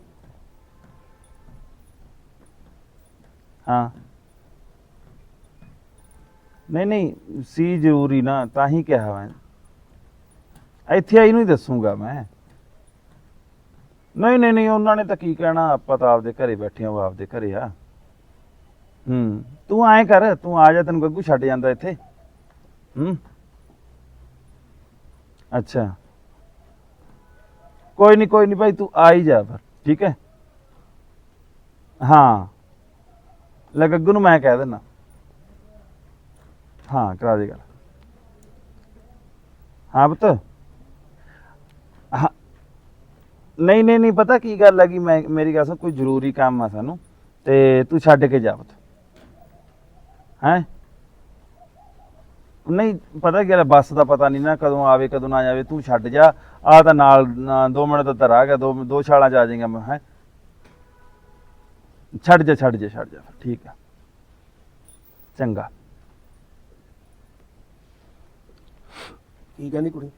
ਹਾਂ। ਨਹੀਂ ਨਹੀਂ, ਸੀ ਜ਼ਰੂਰੀ ਨਾ, ਤਾਂ ਹੀ ਕਿਹਾ ਮੈਂ। ਇੱਥੇ ਆਈ ਨੂੰ ਹੀ ਦੱਸੂਗਾ ਮੈਂ। ਨਹੀਂ ਨਹੀਂ ਨਹੀਂ, ਉਹਨਾਂ ਨੇ ਤਾਂ ਕੀ ਕਹਿਣਾ, ਆਪਾਂ ਤਾਂ ਆਪਦੇ ਘਰੇ ਬੈਠੇ ਹਾਂ, ਉਹ ਆਪਦੇ ਘਰੇ ਆ। ਹੂੰ, ਤੂੰ ਐਂ ਕਰ, ਤੂੰ ਆ ਜਾ, ਤੈਨੂੰ ਗੱਗੂ ਛੱਡ ਜਾਂਦਾ ਇੱਥੇ। ਹੂੰ। ਅੱਛਾ। ਕੋਈ ਨਹੀਂ ਕੋਈ ਨਹੀਂ ਭਾਈ, ਤੂੰ ਆ ਹੀ ਜਾ ਫਿਰ, ਠੀਕ ਹੈ? ਹਾਂ। ਲੈ, ਗੱਗੂ ਨੂੰ ਮੈਂ ਕਹਿ ਦਿੰਦਾ। ਹਾਂ ਕਰਾ ਦੇ ਗੱਲ। ਹਾਂ ਪੁੱਤ। ਹਾਂ। ਨਹੀਂ ਨਹੀਂ ਨਹੀਂ ਪਤਾ ਕੀ ਗੱਲ ਹੈਗੀ ਮੈਂ ਮੇਰੀ ਗੱਲ ਸੁਣ ਕੋਈ ਜ਼ਰੂਰੀ ਕੰਮ ਆ ਸਾਨੂੰ ਤੇ ਤੂੰ ਛੱਡ ਕੇ ਜਾ ਪੁੱਤ। ਹੈ? ਨਹੀਂ ਪਤਾ ਕੀ ਗੱਲ ਆ, ਬੱਸ ਦਾ ਪਤਾ ਨਹੀਂ ਨਾ ਕਦੋਂ ਆਵੇ ਕਦੋਂ ਨਾ ਜਾਵੇ ਤੂੰ ਛੱਡ ਜਾ। ਆ ਤਾਂ ਨਾਲ 2 ਮਿੰਟ ਦਾ ਤਾਂ ਆ ਗਿਆ ਦੋ ਦੋ ਛਾਲਾਂ ਚ ਆ ਜਾਏਗਾ ਮੈਂ ਹੈ? ਛੱਡ ਜਾ ਛੱਡ ਜਾ ਛੱਡ ਜਾ ਠੀਕ ਆ। ਚੰਗਾ। ਕੀ ਕਹਿੰਦੀ ਕੁੜੀ?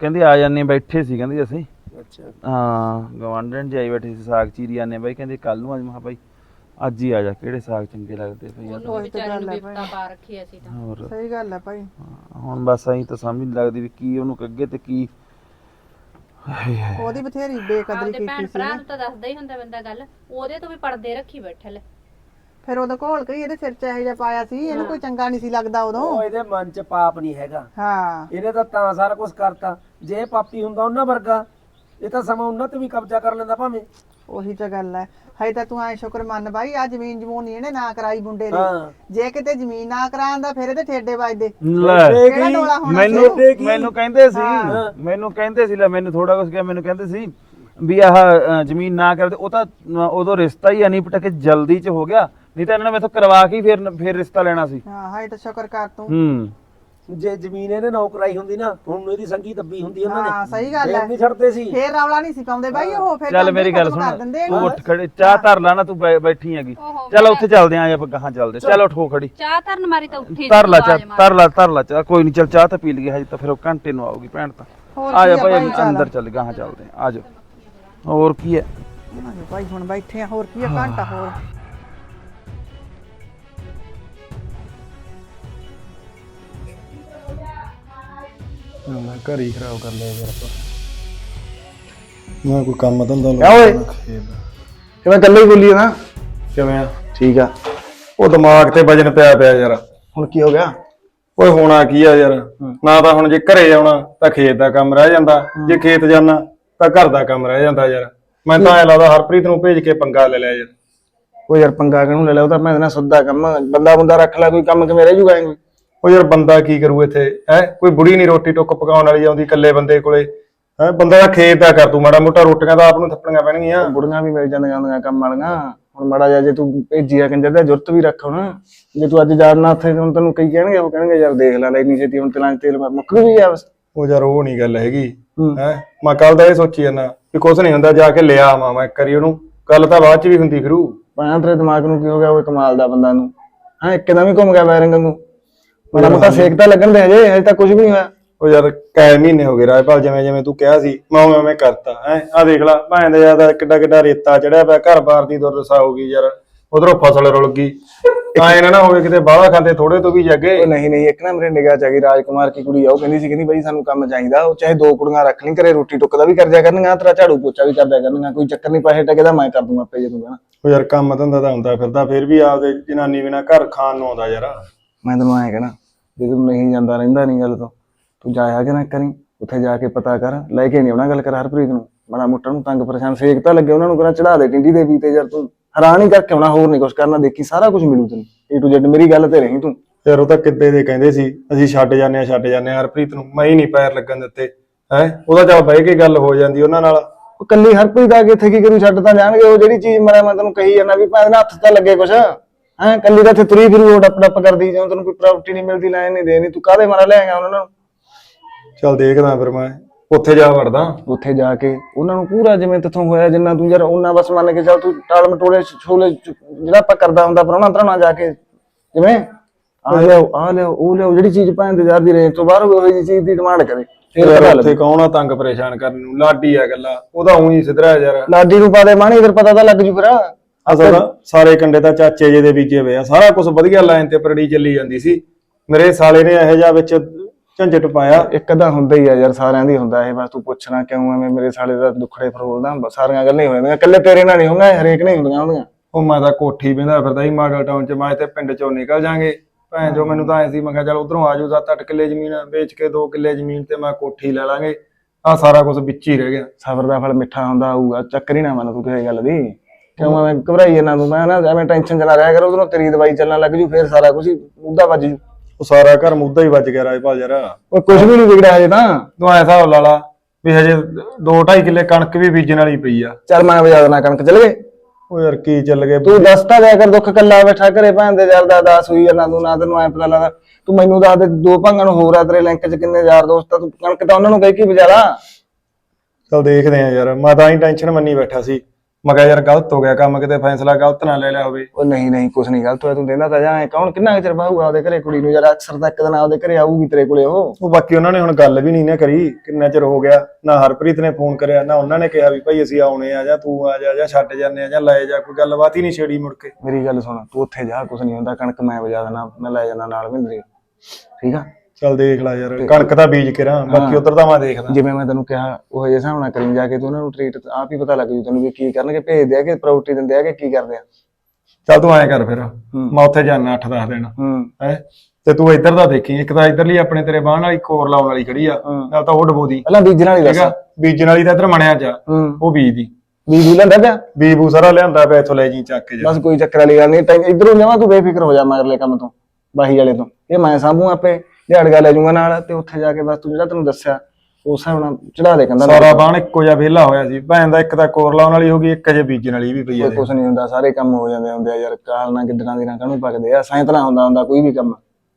ਕਹਿੰਦੀ ਆ ਜਾਂਦੇ ਬੈਠੇ ਸੀ ਕਹਿੰਦੀ ਅਸੀਂ। ਅੱਛਾ। ਹਾਂ ਗਵਾਂਢਣ ਜੀ ਆਈ ਬੈਠੀ ਸੀ ਸਾਗ ਚੀਰੀ ਆਨੇ ਬਾਈ ਕਹਿੰਦੇ ਕੱਲ ਨੂੰ ਅੱਜ ਮੈਂ ਕਿਹਾ ਬਾਈ ਅੱਜ ਹੀ ਆ ਜਾ ਕਿਹੜੇ ਸਾਗ ਚੰਗੇ ਲੱਗਦੇ ਪਈ ਆ। ਉਹਨੂੰ ਉਹੀ ਤਾਂ ਵਿਚਾਰੀ ਨੂੰ ਗੱਲ ਹੈ ਬਿਪਤਾ ਪਾ ਰੱਖੀ ਅਸੀਂ ਤਾਂ। ਹੋਰ। ਸਹੀ ਗੱਲ ਹੈ ਭਾਈ। ਹਾਂ, ਹੁਣ ਬਸ ਐਂ ਤਾਂ ਸਮਝ ਨਹੀਂ ਲੱਗਦੀ ਵੀ ਕੀ ਉਹਨੂੰ ਅੱਗੇ ਤੇ ਕੀ। ਉਹਦੀ ਬਥੇਰੀ ਬੇਕਦਰੀ ਆਪਦੇ ਕੀਤੀ ਭੈਣ ਸੀ ਭਰਾ ਨਾ। ਨੂੰ ਤਾਂ ਦੱਸਦਾ ਹੀ ਹੁੰਦਾ ਬੰਦਾ ਗੱਲ ਉਹਦੇ ਤੋਂ ਵੀ ਪਰਦੇ ਰੱਖੀ ਬੈਠੇ ਲੈ। ਫਿਰ ਉਹਦਾ ਘੋਲ ਕਈ ਇਹਦੇ ਸਿਰ 'ਚ ਇਹੋ ਜਿਹਾ ਪਾਇਆ ਸੀ ਇਹਨੂੰ ਕੋਈ ਚੰਗਾ ਨਹੀਂ ਸੀ ਲੱਗਦਾ ਉਹ ਉਦੋਂ ਇਹਦੇ ਮਨ 'ਚ ਪਾਪ ਨਹੀਂ ਹੈਗਾ। ਹਾਂ। ਇਹਨੇ ਤਾਂ ਤਾਂ ਸਾਰਾ ਕੁਝ ਕਰਤਾ। ਜੇ ਇਹ ਪਾਪੀ ਹੁੰਦਾ ਉਹਨਾਂ ਵਰਗਾ ਇਹ ਤਾਂ ਸਮਾਂ ਉਹਨਾਂ ਤੇ ਵੀ ਕਬਜ਼ਾ ਕਰ ਲੈਂਦਾ ਭਾਵੇਂ। ਉਹੀ ਤਾਂ ਗੱਲ ਹੈ। ਹਜੇ ਤਾਂ ਤੂੰ ਐ ਸ਼ੁਕਰ ਮੰਨ ਬਾਈ ਆ ਜ਼ਮੀਨ ਜਮੂਨ ਇਹਨੇ ਨਾ ਕਰਾਈ ਮੁੰਡੇ ਦੀ। ਹਾਂ। ਜੇ ਕਿਤੇ ਜ਼ਮੀਨ ਨਾ ਕਰਾਂਦਾ ਫਿਰ ਇਹਦੇ ਠੇਡੇ ਵੱਜਦੇ। ਲੈ। ਇਹ ਕਿਹੜਾ ਕੀ? ਡੋਲਾ ਹੋਣਾ ਮੈਨੂੰ ਛੋਟੇ ਕੀ? ਮੈਨੂੰ ਕਹਿੰਦੇ ਸੀ। ਮੈਨੂੰ ਕਹਿੰਦੇ ਸੀ ਲੈ ਮੈਨੂੰ ਥੋੜਾ ਕੁਝ ਕਿਹਾ ਮੈਨੂੰ ਕਹਿੰਦੇ ਸੀ ਵੀ ਆਹ ਅ, ਜ਼ਮੀਨ ਨਾ ਕਰਦੇ ਉਹ ਤਾਂ ਅ, ਉਦੋਂ ਰਿਸ਼ਤਾ ਹੀ ਅਨੀਪਟ ਕੇ ਜਲਦੀ ਚ ਹੋ ਗਿਆ। ਨਹੀਂ ਤਾਂ ਇਹਨਾਂ ਨੇ ਮੈਥੋਂ ਕਰਵਾ ਕੇ ਹੀ ਫਿਰ ਫਿਰ ਰਿਸ਼ਤਾ ਲੈਣਾ ਸੀ। ਹਾਂ ਤਾਂ ਸ਼ੁਕਰ ਕਰ ਤੂੰ। ਹੂੰ। ਜੇ ਜ਼ਮੀਨ ਇਹਨੇ ਨੌਕਰਾਈ ਹੁੰਦੀ ਨਾ ਹੁਣ ਇਹਦੀ ਸੰਗੀ ਦੱਬੀ ਹੁੰਦੀ ਉਹਨਾਂ ਨੇ। ਹਾਂ ਸਹੀ ਗੱਲ ਫੇਰ ਹੈ। ਨਹੀਂ ਛੱਡਦੇ ਸੀ। ਫੇਰ ਰੌਲਾ ਨਹੀਂ ਸੀ ਪਾਉਂਦੇ ਬਾਈ ਉਹ ਫੇਰ ਚੱਲ ਕੰਮ ਮੇਰੀ ਗੱਲ ਖਤਮ ਸੁਣ। ਤੂੰ। ਉੱਠ ਖੜੇ ਚਾਹ ਧਰ ਲਾ ਨਾ ਤੂੰ ਬੈ- ਬੈਠੀ ਹੈਗੀ। ਓਹੋ, ਚੱਲ ਉੱਥੇ ਚੱਲਦੇ ਆਂ ਆਪਾਂ ਗਾਹਾਂ ਚੱਲਦੇ। ਚੱਲ ਉੱਠ ਹੋ ਖੜੀ। ਚਾਹ ਧਰਨ ਮਾਰੀ ਤਾਂ ਉੱਠੀ ਧਰ ਲਾ ਚਾਹ। ਧਰ ਲਾ ਧਰ ਲਾ ਚਾਹ। ਕੋਈ ਨਹੀਂ ਚੱਲ ਚਾਹ ਤਾਂ ਪੀ ਲਈਏ ਹਜੇ ਤਾਂ ਫਿਰ ਉਹ ਘੰਟੇ ਨੂੰ ਆਊਗੀ ਭੈਣ ਤਾਂ। ਹੋਰ ਆ ਜਾ ਭਾਈ। ਅੰਦਰ ਚੱਲ ਗਾਹਾਂ ਚੱਲਦੇ ਆਂ। ਆ ਜਾ। ਹੋਰ ਕੀ ਹੈ? ਭਾਈ ਹੁਣ ਬੈਠੇ ਆ ਹੋਰ ਕੀ ਆ ਘੰਟਾ ਹੋਰ। ਮੈਂ ਘਰ ਹੀ ਖਰਾਬ ਕਰ ਲਿਆ ਯਾਰ ਆਪਾਂ। ਮੈਂ ਕੋਈ ਕੰਮ ਧੰਦਾ ਕਿਆ ਓਏ? ਕਿਵੇਂ ਕੱਲੇ ਹੀ ਬੋਲੀ ਨਾ? ਕਿਵੇਂ ਆ? ਠੀਕ ਆ। ਉਹ ਦਿਮਾਗ ਤੇ ਵਜਨ ਪਿਆ ਪਿਆ ਯਾਰ। ਹੁਣ ਕੀ ਹੋ ਗਿਆ? ਓਏ ਹੋਣਾ ਕੀ ਆ ਯਾਰ? ਨਾ ਤਾਂ ਹੁਣ ਜੇ ਘਰੇ ਜਾਣਾ ਤਾਂ ਖੇਤ ਦਾ ਕੰਮ ਰਹਿ ਜਾਂਦਾ। ਜੇ ਖੇਤ ਜਾਣਾ ਤਾਂ ਘਰ ਦਾ ਕੰਮ ਰਹਿ ਜਾਂਦਾ ਯਾਰ। ਮੈਂ ਤਾਂ ਐ ਲੱਗਦਾ ਹਰਪ੍ਰੀਤ ਨੂੰ ਭੇਜ ਕੇ ਪੰਗਾ ਲੈ ਲਿਆ ਯਾਰ। ਉਹ ਯਾਰ ਪੰਗਾ ਕਿਹਨੂੰ ਲੈ ਲਿਆ? ਉਹ ਤਾਂ ਮੈਂ ਨਾ ਸੱਦਾ ਕੰਮ ਬੰਦਾ ਬੰਦਾ ਰੱਖ ਲੈ ਕੋਈ ਕੰਮ ਕਿਵੇਂ ਰਹਿ ਜੂਗਾ ਐਵੇਂ? ਉਹ ਯਾਰ ਬੰਦਾ ਕੀ ਕਰੂ ਇੱਥੇ? ਹੈ? ਕੋਈ ਬੁੜੀ ਨਹੀਂ ਰੋਟੀ ਟੁੱਕ ਪਕਾਉਣ ਵਾਲੀ ਆਉਂਦੀ ਇਕੱਲੇ ਬੰਦੇ ਕੋਲੇ। ਹੈ? ਬੰਦਾ ਦਾ ਖੇਤ ਦਾ ਕਰ ਤੂੰ ਮਾੜਾ ਮੋਟਾ ਰੋਟੀਆਂ ਤਾਂ ਆਪ ਨੂੰ ਥੱਪਣੀਆਂ ਪੈਣਗੀਆਂ। ਬੁੜੀਆਂ ਵੀ ਮਿਲ ਜਾਂਦੀਆਂ ਹੁੰਦੀਆਂ ਕੰਮ ਵਾਲੀਆਂ। ਹੁਣ ਮਾੜਾ ਜਿਹਾ ਜੇ ਤੂੰ ਭੇਜੀਆ ਕੰਜਰ ਦਾ ਜ਼ਰੂਰਤ ਵੀ ਰੱਖ ਹੁਣ। ਜੇ ਤੂੰ ਅੱਜ ਜਾਣਾ ਉੱਥੇ ਹੁਣ ਤੈਨੂੰ ਕਈ ਕਹਿਣਗੇ ਉਹ ਕਹਿਣਗੇ ਯਾਰ ਦੇਖ ਲੈ ਲੈ ਇੰਨੀ ਛੇਤੀ ਹੁਣ ਤੇਲਾਂ 'ਚ ਤੇਲ ਮੁੱਕ ਵੀ ਆ ਬਸ। ਉਹ ਯਾਰ ਉਹ ਨਹੀਂ ਗੱਲ ਹੈਗੀ। ਹੂੰ। ਹੈ? ਮੈਂ ਕੱਲ ਦਾ ਇਹ ਸੋਚੀ ਜਾਂਦਾ ਵੀ ਕੁਛ ਨਹੀਂ ਹੁੰਦਾ ਜਾ ਕੇ ਲਿਆ ਆਵਾਂ ਮੈਂ ਇੱਕ ਵਾਰੀ ਉਹਨੂੰ। ਗੱਲ ਤਾਂ ਬਾਅਦ ਚ ਵੀ ਹੁੰਦੀ ਫਿਰੂ। ਪਾਇਆ ਤੇਰੇ ਦਿਮਾਗ ਨੂੰ ਕੀ ਹੋ ਗਿਆ ਉਹ ਕਮਾਲ ਦਾ ਬੰਦਾ ਨੂੰ। ਹਾਂ? ਇੱਕਦਮ ਹੀ ਘੁੰਮ ਗਿਆ ਵੈਰਿੰਗ ਨੂੰ ਮਾੜਾ ਮੋਟਾ ਸੇਕ ਤਾਂ ਲੱਗਣ ਦੇ ਹਜੇ ਹਜੇ ਤਾਂ ਕੁਝ ਵੀ ਨਹੀਂ ਹੋਇਆ। ਉਹ ਯਾਰ ਕੈ ਮਹੀਨੇ ਹੋ ਗਏ ਰਾਜਪਾਲ ਜਿਵੇਂ ਜਿਵੇਂ ਤੂੰ ਕਿਹਾ ਸੀ ਮੈਂ ਉਵੇਂ ਉਵੇਂ ਕਰਤਾ ਹੈ। ਆ ਦੇਖ ਲੈ ਭਾਂ ਦਾ ਜ਼ਿਆਦਾ ਕਿੱਡਾ ਕਿੱਡਾ ਰੇਤਾ ਚੜਿਆ ਪਿਆ ਘਰ-ਬਾਰ ਦੀ ਦੁਰਦਸ਼ਾ ਹੋ ਗਈ ਯਾਰ। ਉਧਰੋਂ ਫਸਲ ਰੁਲ ਗਈ। ਤਾਂ ਇਹਨਾਂ ਨਾ ਹੋਵੇ ਕਿਤੇ ਬਾਹਲਾ ਖਾਂਦੇ ਥੋੜੇ ਤੋਂ ਵੀ ਜੱਗੇ। ਉਹ ਨਹੀਂ ਨਹੀਂ ਇੱਕ ਨਾ ਮੇਰੇ ਨਿਗਾਹ ਚ ਆ ਗਈ ਰਾਜਕੁਮਾਰ ਕੀ ਕੁੜੀ ਆ ਉਹ ਕਹਿੰਦੀ ਸੀ ਕਹਿੰਦੀ ਬਈ ਸਾਨੂੰ ਕੰਮ ਚਾਹੀਦਾ ਉਹ ਚਾਹੇ ਦੋ ਕੁੜੀਆਂ ਰੱਖ ਲਈ ਘਰੇ ਰੋਟੀ ਟੁੱਕ ਦਾ ਵੀ ਕਰ ਦਿਆ ਕਰਨਗੀਆਂ ਤੇਰਾ ਝਾੜੂ ਪੋਚਾ ਵੀ ਕਰ ਦਿਆ ਕਰਨਗੀਆਂ ਕੋਈ ਚੱਕਰ ਨਹੀਂ ਪੈਸੇ ਟਕੇ ਦਾ ਮੈਂ ਕਰ ਦੂੰਗਾ ਆਪੇ ਜੇ ਤੂੰ ਕਹਿਣਾ। ਉਹ ਯਾਰ ਕੰਮ ਧੰਦਾ ਤਾਂ ਹੁੰਦਾ ਫਿਰਦਾ ਫਿਰ ਵੀ ਆਪਦੇ ਜਨਾਨੀ ਬਿਨਾ ਘਰ ਖਾਣ ਨੂੰ ਆਉਂਦਾ ਯਾਰ। ਮੈਂ ਤੈਨੂੰ ਐਂ ਕਹਿਣਾ ਜੇ ਤੂੰ ਨਹੀਂ ਜਾਂਦਾ ਰਹਿੰਦਾ ਨਹੀਂ ਗੱਲ ਤੋਂ। ਤੂੰ ਜਾਇਆ ਕਿ ਨਾ ਕਰੀ ਉੱਥੇ ਜਾ ਕੇ ਪਤਾ ਕਰ। ਲੈ ਕੇ ਨਹੀਂ ਆਉਣਾ ਗੱਲ ਕਰ ਹਰਪ੍ਰੀਤ ਨੂੰ। ਬੜਾ ਮੁੱਟਾ ਨੂੰ ਤੰਗ ਪਰੇਸ਼ਾਨ ਸੇਕ ਤਾਂ ਲੱਗੇ ਉਹਨਾਂ ਨੂੰ ਕਰਾਂ ਚੜਾ ਦੇ ਟਿੰਡੀ ਦੇ ਵੀ ਤੇ ਯਾਰ ਤੂੰ ਹੈਰਾਨ ਹੀ ਕਰਕੇ ਆਉਣਾ ਹੋਰ ਨਹੀਂ ਕੁਛ ਕਰਨਾ ਦੇਖੀ ਸਾਰਾ ਕੁਝ ਮਿਲੂ ਤੈਨੂੰ। ਏ ਟੂ ਜ਼ੈਡ ਮੇਰੀ ਗੱਲ ਤੇ ਰਹੀ ਤੂੰ। ਯਾਰ ਉਹ ਤਾਂ ਕਿੱਦੇ ਦੇ ਕਹਿੰਦੇ ਸੀ ਅਸੀਂ ਛੱਡ ਜਾਂਦੇ ਆ ਛੱਡ ਜਾਂਦੇ ਆ ਹਰਪ੍ਰੀਤ ਨੂੰ ਮੈਂ ਹੀ ਨਹੀਂ ਪੈਰ ਲੱਗਣ ਦਿੱਤੇ ਹੈ? ਉਹਦਾ ਚੱਲ ਬਹਿ ਕੇ ਗੱਲ ਹੋ ਜਾਂਦੀ ਉਹਨਾਂ ਨਾਲ। ਉਹ ਕੱਲੀ ਹਰਪ੍ਰੀਤ ਆ ਕੇ ਇੱਥੇ ਕੀ ਕਰੂ ਛੱਡ ਤਾਂ ਜਾਣਗੇ। ਉਹ ਜਿਹੜੀ ਚੀਜ਼ ਮੈਂ ਮੈਂ ਤੈਨੂੰ ਕਹੀ ਜਾਂਦਾ ਵੀ ਭਾਵੇਂ ਹੱਥ ਤਾਂ ਲੱਗੇ ਕੁਛ। ਹੈਂ ਕੱਲੀ ਤਾਂ ਇੱਥੇ ਤੁਰੀ ਫਿਰੂ ਉਹ ਡੱਪ ਡੱਪ ਕਰਦੀ ਜਦੋਂ ਤੈਨੂੰ ਕੋਈ ਪ੍ਰਾਪਰਟੀ ਨਹੀਂ ਮਿਲਦੀ ਲੈਣ ਨਹੀਂ ਦੇਣੀ ਤੂੰ ਕਾਹਦੇ ਮਾਰਾ ਲੈ ਆਏਗਾ ਉਹਨਾਂ ਨੂੰ? ਚੱਲ ਦੇਖਦਾ ਫਿਰ ਮੈਂ ਉੱਥੇ ਜਾ ਵੜਦਾ। ਉੱਥੇ ਜਾ ਕੇ ਉਹਨਾਂ ਨੂੰ ਪੂਰਾ ਜਿਵੇਂ ਤੇਥੋਂ ਹੋਇਆ ਜਿੰਨਾ ਤੂੰ ਯਾਰ ਉਹਨਾਂ ਬਸ ਮੰਨ ਕੇ ਚੱਲ ਤੂੰ ਟਾਲ ਮਟੋਲੇ ਛੋਲੇ ਜਿਹੜਾ ਆਪਾਂ ਕਰਦਾ ਹੁੰਦਾ ਪਰੋਣਾ ਤਰਾਣਾ ਜਾ ਕੇ ਜਿਵੇਂ? ਆ ਲਿਓ ਆ ਲਿਓ ਉਹ ਲਿਓ ਜਿਹੜੀ ਚੀਜ਼ ਭਾਂ ਇੰਤਜ਼ਾਰ ਦੀ ਰੇਂਜ ਤੋਂ ਬਾਹਰ ਹੋਵੇ ਉਹ ਚੀਜ਼ ਦੀ ਡਿਮਾਂਡ ਕਰੇ। ਫਿਰ ਪਤਾ ਉੱਥੇ ਕੌਣ ਆ ਤੰਗ ਪਰੇਸ਼ਾਨ ਕਰਨ ਨੂੰ? ਲਾਡੀ ਆ ਗੱਲਾਂ ਉਹਦਾ ਉਹੀ ਸਿਧਰਾ ਯਾਰ। ਲਾਡੀ ਨੂੰ ਪਾ ਦੇ ਮਾਣੀ ਫਿਰ ਪਤਾ ਤਾਂ ਲੱਗ ਜੂ ਫਿਰ। ਅਸਲ ਸਾਰੇ ਕੰਡੇ ਤਾਂ ਚਾਚੇ ਜੇ ਦੇ ਬੀਜੇ ਹੋਏ ਆ। ਸਾਰਾ ਕੁਝ ਵਧੀਆ ਲਾਈਨ ਤੇ ਪਰੜੀ ਚੱਲੀ ਜਾਂਦੀ ਸੀ। ਮੇਰੇ ਸਾਲੇ ਨੇ ਇਹੋ ਜਿਹਾ ਵਿੱਚ ਝੰਜਟ ਪਾਇਆ। ਇੱਕ ਅੱਧਾ ਹੁੰਦਾ ਹੀ ਆ ਯਾਰ ਸਾਰਿਆਂ ਦੀ ਹੁੰਦਾ ਇਹ ਬਸ ਤੂੰ ਪੁੱਛਣਾ ਕਿਉਂ ਐਵੇਂ ਮੇਰੇ ਸਾਲੇ ਦਾ ਦੁੱਖੜੇ ਫਰੋਲਦਾ ਬਸ ਸਾਰੀਆਂ ਗੱਲਾਂ ਹੀ ਹੋ ਜਾਂਦੀਆਂ। ਇਕੱਲੇ ਤੇਰੇ ਨਾਲ ਨਹੀਂ ਇਹ ਹਰੇਕ ਨਹੀਂ ਹੁੰਦੀਆਂ ਹੁੰਦੀਆਂ। ਉਹ ਮੈਂ ਤਾਂ ਕੋਠੀ ਬਿੰਦਾ ਫਿਰਦਾ ਸੀ ਮਾਡਲ ਟਾਊਨ ਚ ਮੈਂ ਤੇ ਪਿੰਡ ਚੋਂ ਨਿਕਲ ਜਾਾਂਗੇ। ਭੈਣ ਜੋ ਮੈਨੂੰ ਤਾਂ ਐ ਸੀ ਮੈਂ ਕਿਹਾ ਚੱਲ ਉਧਰੋਂ ਆ ਜਾਊ 7-8 ਕਿੱਲੇ ਜ਼ਮੀਨ ਵੇਚ ਕੇ 2 ਕਿੱਲੇ ਜ਼ਮੀਨ ਤੇ ਮੈਂ ਕੋਠੀ ਲੈ ਲਾਂਗੇ। ਆ ਸਾਰਾ ਕੁਝ ਵਿੱਚ ਹੀ ਰਹਿ ਗਿਆ। ਸਬਰ ਦਾ ਫਲ ਮਿੱਠਾ ਹੁੰਦਾ ਆਊਗਾ ਚੱਕਰ ਹੀ ਨਾ ਮੰਨ ਤੂੰ ਕਿਸੇ ਗੱਲ ਦੀ। ਕਿਉਂ ਐਵੇਂ ਘਬਰਾਈ ਜਾਂਦਾ ਤੂੰ? ਮੈਂ ਨਾ ਐਵੇਂ ਟੈਨਸ਼ਨ ਚ ਨਾ ਰਿਹਾ ਕਰ ਉਧਰੋਂ ਤੇਰੀ ਦਵਾਈ ਚੱਲਣ ਲੱਗ ਜੂ ਫੇਰ ਸਾਰਾ ਕੁਝ ਮੁੱਦਾ ਵੱਜ ਜੂ। ਉਹ ਸਾਰਾ ਘਰ ਮੁੱਦਾ ਹੀ ਵੱਜ ਗਿਆ ਰਾਜਪਾਲ ਯਾਰ। ਉਹ ਕੁਝ ਵੀ ਨਹੀਂ ਵਿਗੜਿਆ ਹਜੇ ਤਾਂ। ਤੂੰ ਐ ਹਿਸਾਬ ਲਾ ਲਾ ਵੀ ਹਜੇ 2-2.5 ਕਿੱਲੇ ਕਣਕ ਵੀ ਬੀਜਣ ਵਾਲੀ ਪਈ ਆ। ਚੱਲ ਮੈਂ ਵਜਾ ਦੇਣਾ ਕਣਕ ਚੱਲ ਗਏ। ਉਹ ਯਾਰ ਕੀ ਚੱਲ ਗਏ? ਤੂੰ ਦੱਸਤਾ ਜਾ ਕਰ ਦੁੱਖ ਕੱਲਾ ਬੈਠਾ ਘਰੇ ਭੈਣ ਦੇ ਯਾਰ ਦਾ ਦਾਸ ਹੋਈ ਜਾਂਦਾ ਤੂੰ ਨਾ ਤੈਨੂੰ ਐ ਪਤਾ ਲੱਗਦਾ। ਤੂੰ ਮੈਨੂੰ ਦੱਸ ਦੇ ਦੋ ਭਾਂਗਾਂ ਨੂੰ ਹੋਰ ਆ ਤੇਰੇ ਲਿੰਕ ਚ ਕਿੰਨੇ ਯਾਰ ਦੋਸਤ ਆ ਤੂੰ ਕਣਕ ਤਾਂ ਉਹਨਾਂ ਨੂੰ ਕਹਿ ਕੀ ਵਜਾ ਲਾ। ਚੱਲ ਦੇਖਦੇ ਆ ਯਾਰ ਮੈਂ ਤਾਂ ਹੀ ਟੈਨਸ਼ਨ ਮੰਨੀ ਬੈਠਾ ਸੀ। ਮੈਂ ਕਿਹਾ ਯਾਰ ਗਲਤ ਹੋ ਗਿਆ ਕੰਮ ਕਿਤੇ ਫੈਸਲਾ ਗਲਤ ਨਾ ਲੈ ਲਿਆ ਹੋਵੇ। ਉਹ ਨਹੀਂ ਨਹੀਂ ਕੁਛ ਨਹੀਂ ਗਲਤ ਹੋਇਆ ਤੂੰ ਦੇਂਦਾ ਤਾਂ ਜਾ ਐਂ ਕੌਣ ਕਿੰਨਾ ਕੁ ਚਿਰ ਬਾਹੂਗਾ ਉਹਦੇ ਘਰੇ ਕੁੜੀ ਨੂੰ? ਯਾਰ ਅਕਸਰ ਤਾਂ ਇੱਕ ਦਿਨ ਆਪਦੇ ਘਰੇ ਆਊਗੀ ਤੇਰੇ ਕੋਲੇ ਉਹ। ਉਹ ਬਾਕੀ ਉਹਨਾਂ ਨੇ ਹੁਣ ਗੱਲ ਵੀ ਨਹੀਂ ਨਾ ਕਰੀ ਕਿੰਨਾ ਚਿਰ ਹੋ ਗਿਆ ਨਾ ਹਰਪ੍ਰੀਤ ਨੇ ਫੋਨ ਕਰਿਆ ਨਾ ਉਹਨਾਂ ਨੇ ਕਿਹਾ ਵੀ ਭਾਈ ਅਸੀਂ ਆਉਣੇ ਆ ਜਾਂ ਤੂੰ ਆ ਜਾ ਜਾਂ ਛੱਡ ਜਾਂਦੇ ਆ ਜਾਂ ਲੈ ਜਾ ਕੋਈ ਗੱਲਬਾਤ ਹੀ ਨਹੀਂ ਛੇੜੀ ਮੁੜ ਕੇ। ਮੇਰੀ ਗੱਲ ਸੁਣ ਤੂੰ ਉੱਥੇ ਜਾ ਕੁਛ ਨਹੀਂ ਹੁੰਦਾ ਕਣਕ ਮੈਂ ਵਜਾ ਦੇਣਾ ਮੈਂ ਲੈ ਜਾਣਾ ਨਾਲ ਮਿੰਦਰੀ ਠੀਕ ਆ? ਚੱਲ ਦੇਖ ਲੈ ਯਾਰ ਕਣਕ ਦਾ ਬੀਜ ਕੇ ਰਾਂ ਬਾਕੀ ਉਧਰ ਤਾਂ ਮੈਂ ਦੇਖਦਾ ਜਿਵੇਂ ਮੈਂ ਤੈਨੂੰ ਕਿਹਾ ਉਹ ਜੇ ਹਿਸਾਬ ਨਾਲ ਕਰੀ ਜਾ ਕੇ ਤੂੰ ਉਹਨਾਂ ਨੂੰ ਟ੍ਰੀਟ ਆਪ ਹੀ ਪਤਾ ਲੱਗ ਜੂ ਤੈਨੂੰ ਵੀ ਕੀ ਕਰਨਗੇ ਭੇਜਦੇ ਆ ਕਿ ਪ੍ਰਾਇੋਰਟੀ ਦਿੰਦੇ ਆ ਕਿ ਕੀ ਕਰਦੇ ਆ। ਚੱਲ ਤੂੰ ਐਂ ਕਰ ਫਿਰ ਮੈਂ ਉੱਥੇ ਜਾਣਾ 8-10 ਦਿਨ। ਹੂੰ। ਤੇ ਤੂੰ ਇੱਧਰ ਦਾ ਦੇਖੀ ਇੱਕ ਤਾਂ ਇੱਧਰਲੀ ਆਪਣੇ ਤੇਰੇ ਬਾਹਣ ਵਾਲੀ ਕੋਰ ਲਾਉਣ ਵਾਲੀ ਖੜੀ ਆ ਨਾਲ ਤਾਂ ਉਹ ਡਬੋਦੀ ਪਹਿਲਾਂ ਬੀਜਣ ਵਾਲੀ ਦੱਸ। ਬੀਜਣ ਵਾਲੀ ਤਾਂ ਇੱਧਰ ਮਣਿਆ ਹੂੰ। ਉਹ ਬੀਜਦੀ। ਬੀਜ ਵੀ ਲੈਂਦਾ ਪਿਆ? ਬੀਜ ਬੂ ਸਾਰਾ ਲਿਆਂਦਾ ਪਿਆ ਇੱਥੋਂ ਲੈ ਜੀ ਚੱਕ ਕੇ ਜਾ। ਬਸ ਕੋਈ ਚੱਕਰ ਵਾਲੀ ਗੱਲ ਨਹੀਂ ਤੈਨੂੰ ਇਧਰੋਂ ਜਾਵਾਂ ਤੂੰ ਬੇਫਿਕਰ ਹੋ ਜਾ ਮਗਰਲੇ ਕੰਮ ਤੋਂ ਬਾਹੀ ਵਾਲੇ ਤੋਂ। ਇਹ ਮੈਂ ਸਾਂਭੂ ਆਪੇ। ਦਿਹਾੜਗਾ ਲੈ ਜਾਊਂਗਾ ਨਾਲ ਤੇ ਉੱਥੇ ਜਾ ਕੇ ਬਸ ਤੂੰ ਜਿਹੜਾ ਤੈਨੂੰ ਦੱਸਿਆ ਉਸ ਹਿਸਾਬ ਨਾਲ ਚੜਾ ਦੇ ਕੰਦਾ ਸਾਰਾ ਬਾਣ ਇੱਕੋ ਜਿਹਾ ਵਿਹਲਾ ਹੋਇਆ ਸੀ ਭੈਣ ਦਾ ਇੱਕ ਤਾਂ ਕੋਰ ਲਾਉਣ ਵਾਲੀ ਹੋ ਗਈ ਇੱਕ ਅਜੇ ਬੀਜਣ ਵਾਲੀ ਵੀ ਪਈ ਆ ਕੋਈ ਕੁਛ ਨਹੀਂ ਹੁੰਦਾ ਸਾਰੇ ਕੰਮ ਹੋ ਜਾਂਦੇ ਹੁੰਦੇ ਆ ਯਾਰ ਕਾਲ ਨਾ ਗਿੱਦੜਾਂ ਦੀ ਨਾ ਕਾਹਨੂੰ ਪੱਕਦੇ ਆ? ਸਾਇੰਤਨਾ ਹੁੰਦਾ ਹੁੰਦਾ ਕੋਈ ਵੀ ਕੰਮ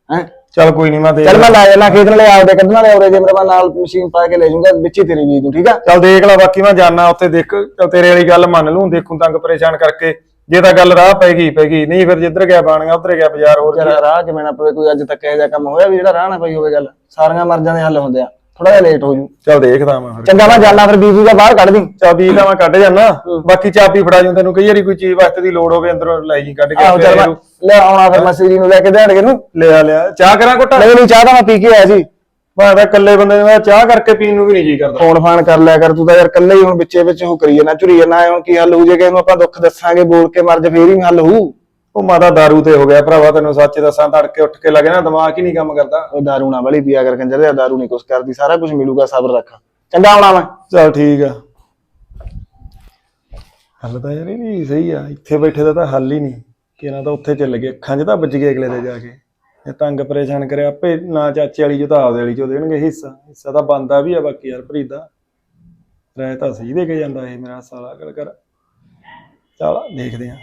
ਹੈ? ਚੱਲ ਕੋਈ ਨਹੀਂ ਮੈਂ ਦੇਖ ਚੱਲ ਮੈਂ ਲਾ। ਜਾਣਾ ਖੇਤ ਨਾਲੇ ਆਪਦੇ ਕੱਢਣ ਵਾਲੇ ਔਰੇ ਜੇ ਮੇਰੇ ਕੋਲ ਨਾਲ ਮਸ਼ੀਨ ਪਾ ਕੇ ਲੈ ਜਾਊਂਗਾ ਵਿੱਚ ਹੀ ਤੇਰੀ ਬੀਜ ਦੂੰ ਠੀਕ ਆ? ਚੱਲ ਦੇਖ ਲੈ ਬਾਕੀ ਮੈਂ ਜਾਣਾ ਉੱਥੇ ਦੇਖ ਤੇਰੇ ਵਾਲੀ ਗੱਲ ਮੰਨ ਲੂੰ ਦੇਖੂੰ ਤੰਗ ਪਰੇਸ਼ਾਨ ਕਰਕੇ ਜੇ ਤਾਂ ਗੱਲ ਰਾਹ ਪੈਗੀ ਪੈਗੀ ਨਹੀਂ ਫਿਰ ਜਿੱਧਰ ਗਿਆ ਬਾਣੀਆਂ ਉਧਰ ਗਿਆ ਬਾਜ਼ਾਰ ਹੋਰ ਯਾਰ ਰਾਹ ਕਿਵੇਂ ਨਾ ਪਵੇ ਕੋਈ ਅੱਜ ਤੱਕ ਇਹੋ ਜਿਹਾ ਕੰਮ ਹੋਇਆ ਵੀ ਜਿਹੜਾ ਰਾਹ ਨਾ ਪਈ ਹੋਵੇ ਗੱਲ? ਸਾਰੀਆਂ ਮਰਜ਼ਾਂ ਦੇ ਹੱਲ ਹੁੰਦੇ ਆ। ਥੋੜਾ ਜਿਹਾ ਲੇਟ ਹੋ ਜੂ। ਚੱਲ ਦੇਖਦਾ ਮੈਂ ਫਿਰ। ਚੰਗਾ ਮੈਂ ਜਾਣਾ ਫਿਰ ਬੀਬੀ ਦਾ ਬਾਹਰ ਕੱਢ ਦੀ। ਚਾਬੀ ਤਾਂ ਮੈਂ ਕੱਢ ਜਾਣਾ ਬਾਕੀ ਚਾਬੀ ਫੜਾ ਜੂ ਤੈਨੂੰ। ਕਈ ਵਾਰੀ ਕੋਈ ਚੀਜ਼ ਵਾਸਤੇ ਦੀ ਲੋੜ ਹੋਵੇ ਅੰਦਰੋਂ ਲੈ ਜੀ ਕੱਢ ਆਹੋ ਕੇ ਚੱਲ ਮੈਂ ਫਿਰ ਲੈ ਆਉਣਾ ਫਿਰ ਮੈਂ ਸੀਰੀ ਨੂੰ ਲੈ ਕੇ ਕੇ ਨੂੰ ਲਿਆ ਲਿਆ। ਚਾਹ ਕਰਾਂ ਘੁੱਟਾ? ਨਹੀਂ ਨਹੀਂ ਚਾਹ ਤਾਂ ਮੈਂ ਪੀ ਕੇ ਆਇਆ ਸੀ। ਮੈਂ ਤਾਂ ਇਕੱਲੇ ਬੰਦੇ ਨੂੰ ਚਾਹ ਕਰਕੇ ਪੀਣ ਨੂੰ ਵੀ ਨਹੀਂ ਜੀ ਕਰਦਾ। ਫੋਨ ਫਾਨ ਕਰ ਲਿਆ ਕਰ ਤੂੰ ਤਾਂ ਯਾਰ ਕੱਲੇ ਹੀ ਹੁਣ ਵਿੱਚੇ ਵਿੱਚ ਉਹ ਕਰੀਏ ਨਾ ਝੁਰੀਏ ਨਾ ਹੁਣ ਕੀ ਹੱਲ ਹੋ ਜੇ ਕਿ ਇਹਨੂੰ ਆਪਾਂ ਦੁੱਖ ਦੱਸਾਂਗੇ ਬੋਲ ਕੇ ਮਰ ਜੇ ਫੇਰ ਹੀ ਹੱਲ ਹੋਊ। ਉਹ ਮਾਤਾ दारू ਤੇ ਹੋ ਗਿਆ ਭਰਾਵਾ ਤੈਨੂੰ ਸੱਚ ਦੱਸਾਂ ਤੜਕੇ ਉੱਠ ਕੇ ਲੱਗੇ ਨਾ ਦਿਮਾਗ ਹੀ ਨਹੀਂ ਕੰਮ ਕਰਦਾ। ਉਹ ਦਾਰੂ ਨਾ ਵਾਲੀ ਪੀਆ ਕਰ ਕੰਜਰ ਦੇ ਦਾਰੂ ਨਹੀਂ ਕੁਛ ਕਰਦੀ ਸਾਰਾ ਕੁਝ ਮਿਲੂਗਾ ਸਬਰ ਰੱਖ। ਚੰਗਾ ਆਉਣਾ ਮੈਂ। ਚੱਲ ਠੀਕ ਆ। ਹੱਲ ਤਾਂ ਯਾਰ ਇਹ ਵੀ ਸਹੀ ਆ ਇੱਥੇ ਬੈਠੇ ਦਾ ਤਾਂ ਹੱਲ ਹੀ ਨਹੀਂ। ਕਿਹਨਾਂ ਤਾਂ ਉੱਥੇ ਚੱਲ ਗਏ ਅੱਖਾਂ 'ਚ ਤਾਂ ਵੱਜ ਗਏ ਅਗਲੇ ਦੇ ਜਾ ਕੇ। ਇਹ ਤੰਗ ਪਰੇਸ਼ਾਨ ਕਰਿਆ ਆਪੇ ਨਾ ਚਾਚੇ ਵਾਲੀ ਜੋ ਤਾਂ ਆਪਦੇ ਵਾਲੀ ਚੋਂ ਦੇਣਗੇ ਹਿੱਸਾ। ਹਿੱਸਾ ਤਾਂ ਬੰਦਾ ਵੀ ਆ ਬਾਕੀ ਯਾਰ ਭਰੀਦਾ। ਰਾਇ ਤਾਂ ਸਹੀ ਦੇ ਕੇ ਜਾਂਦਾ ਇਹ ਮੇਰਾ ਸਾਲਾ ਗੱਲ ਕਰ। ਚਲ ਦੇਖਦੇ ਆ।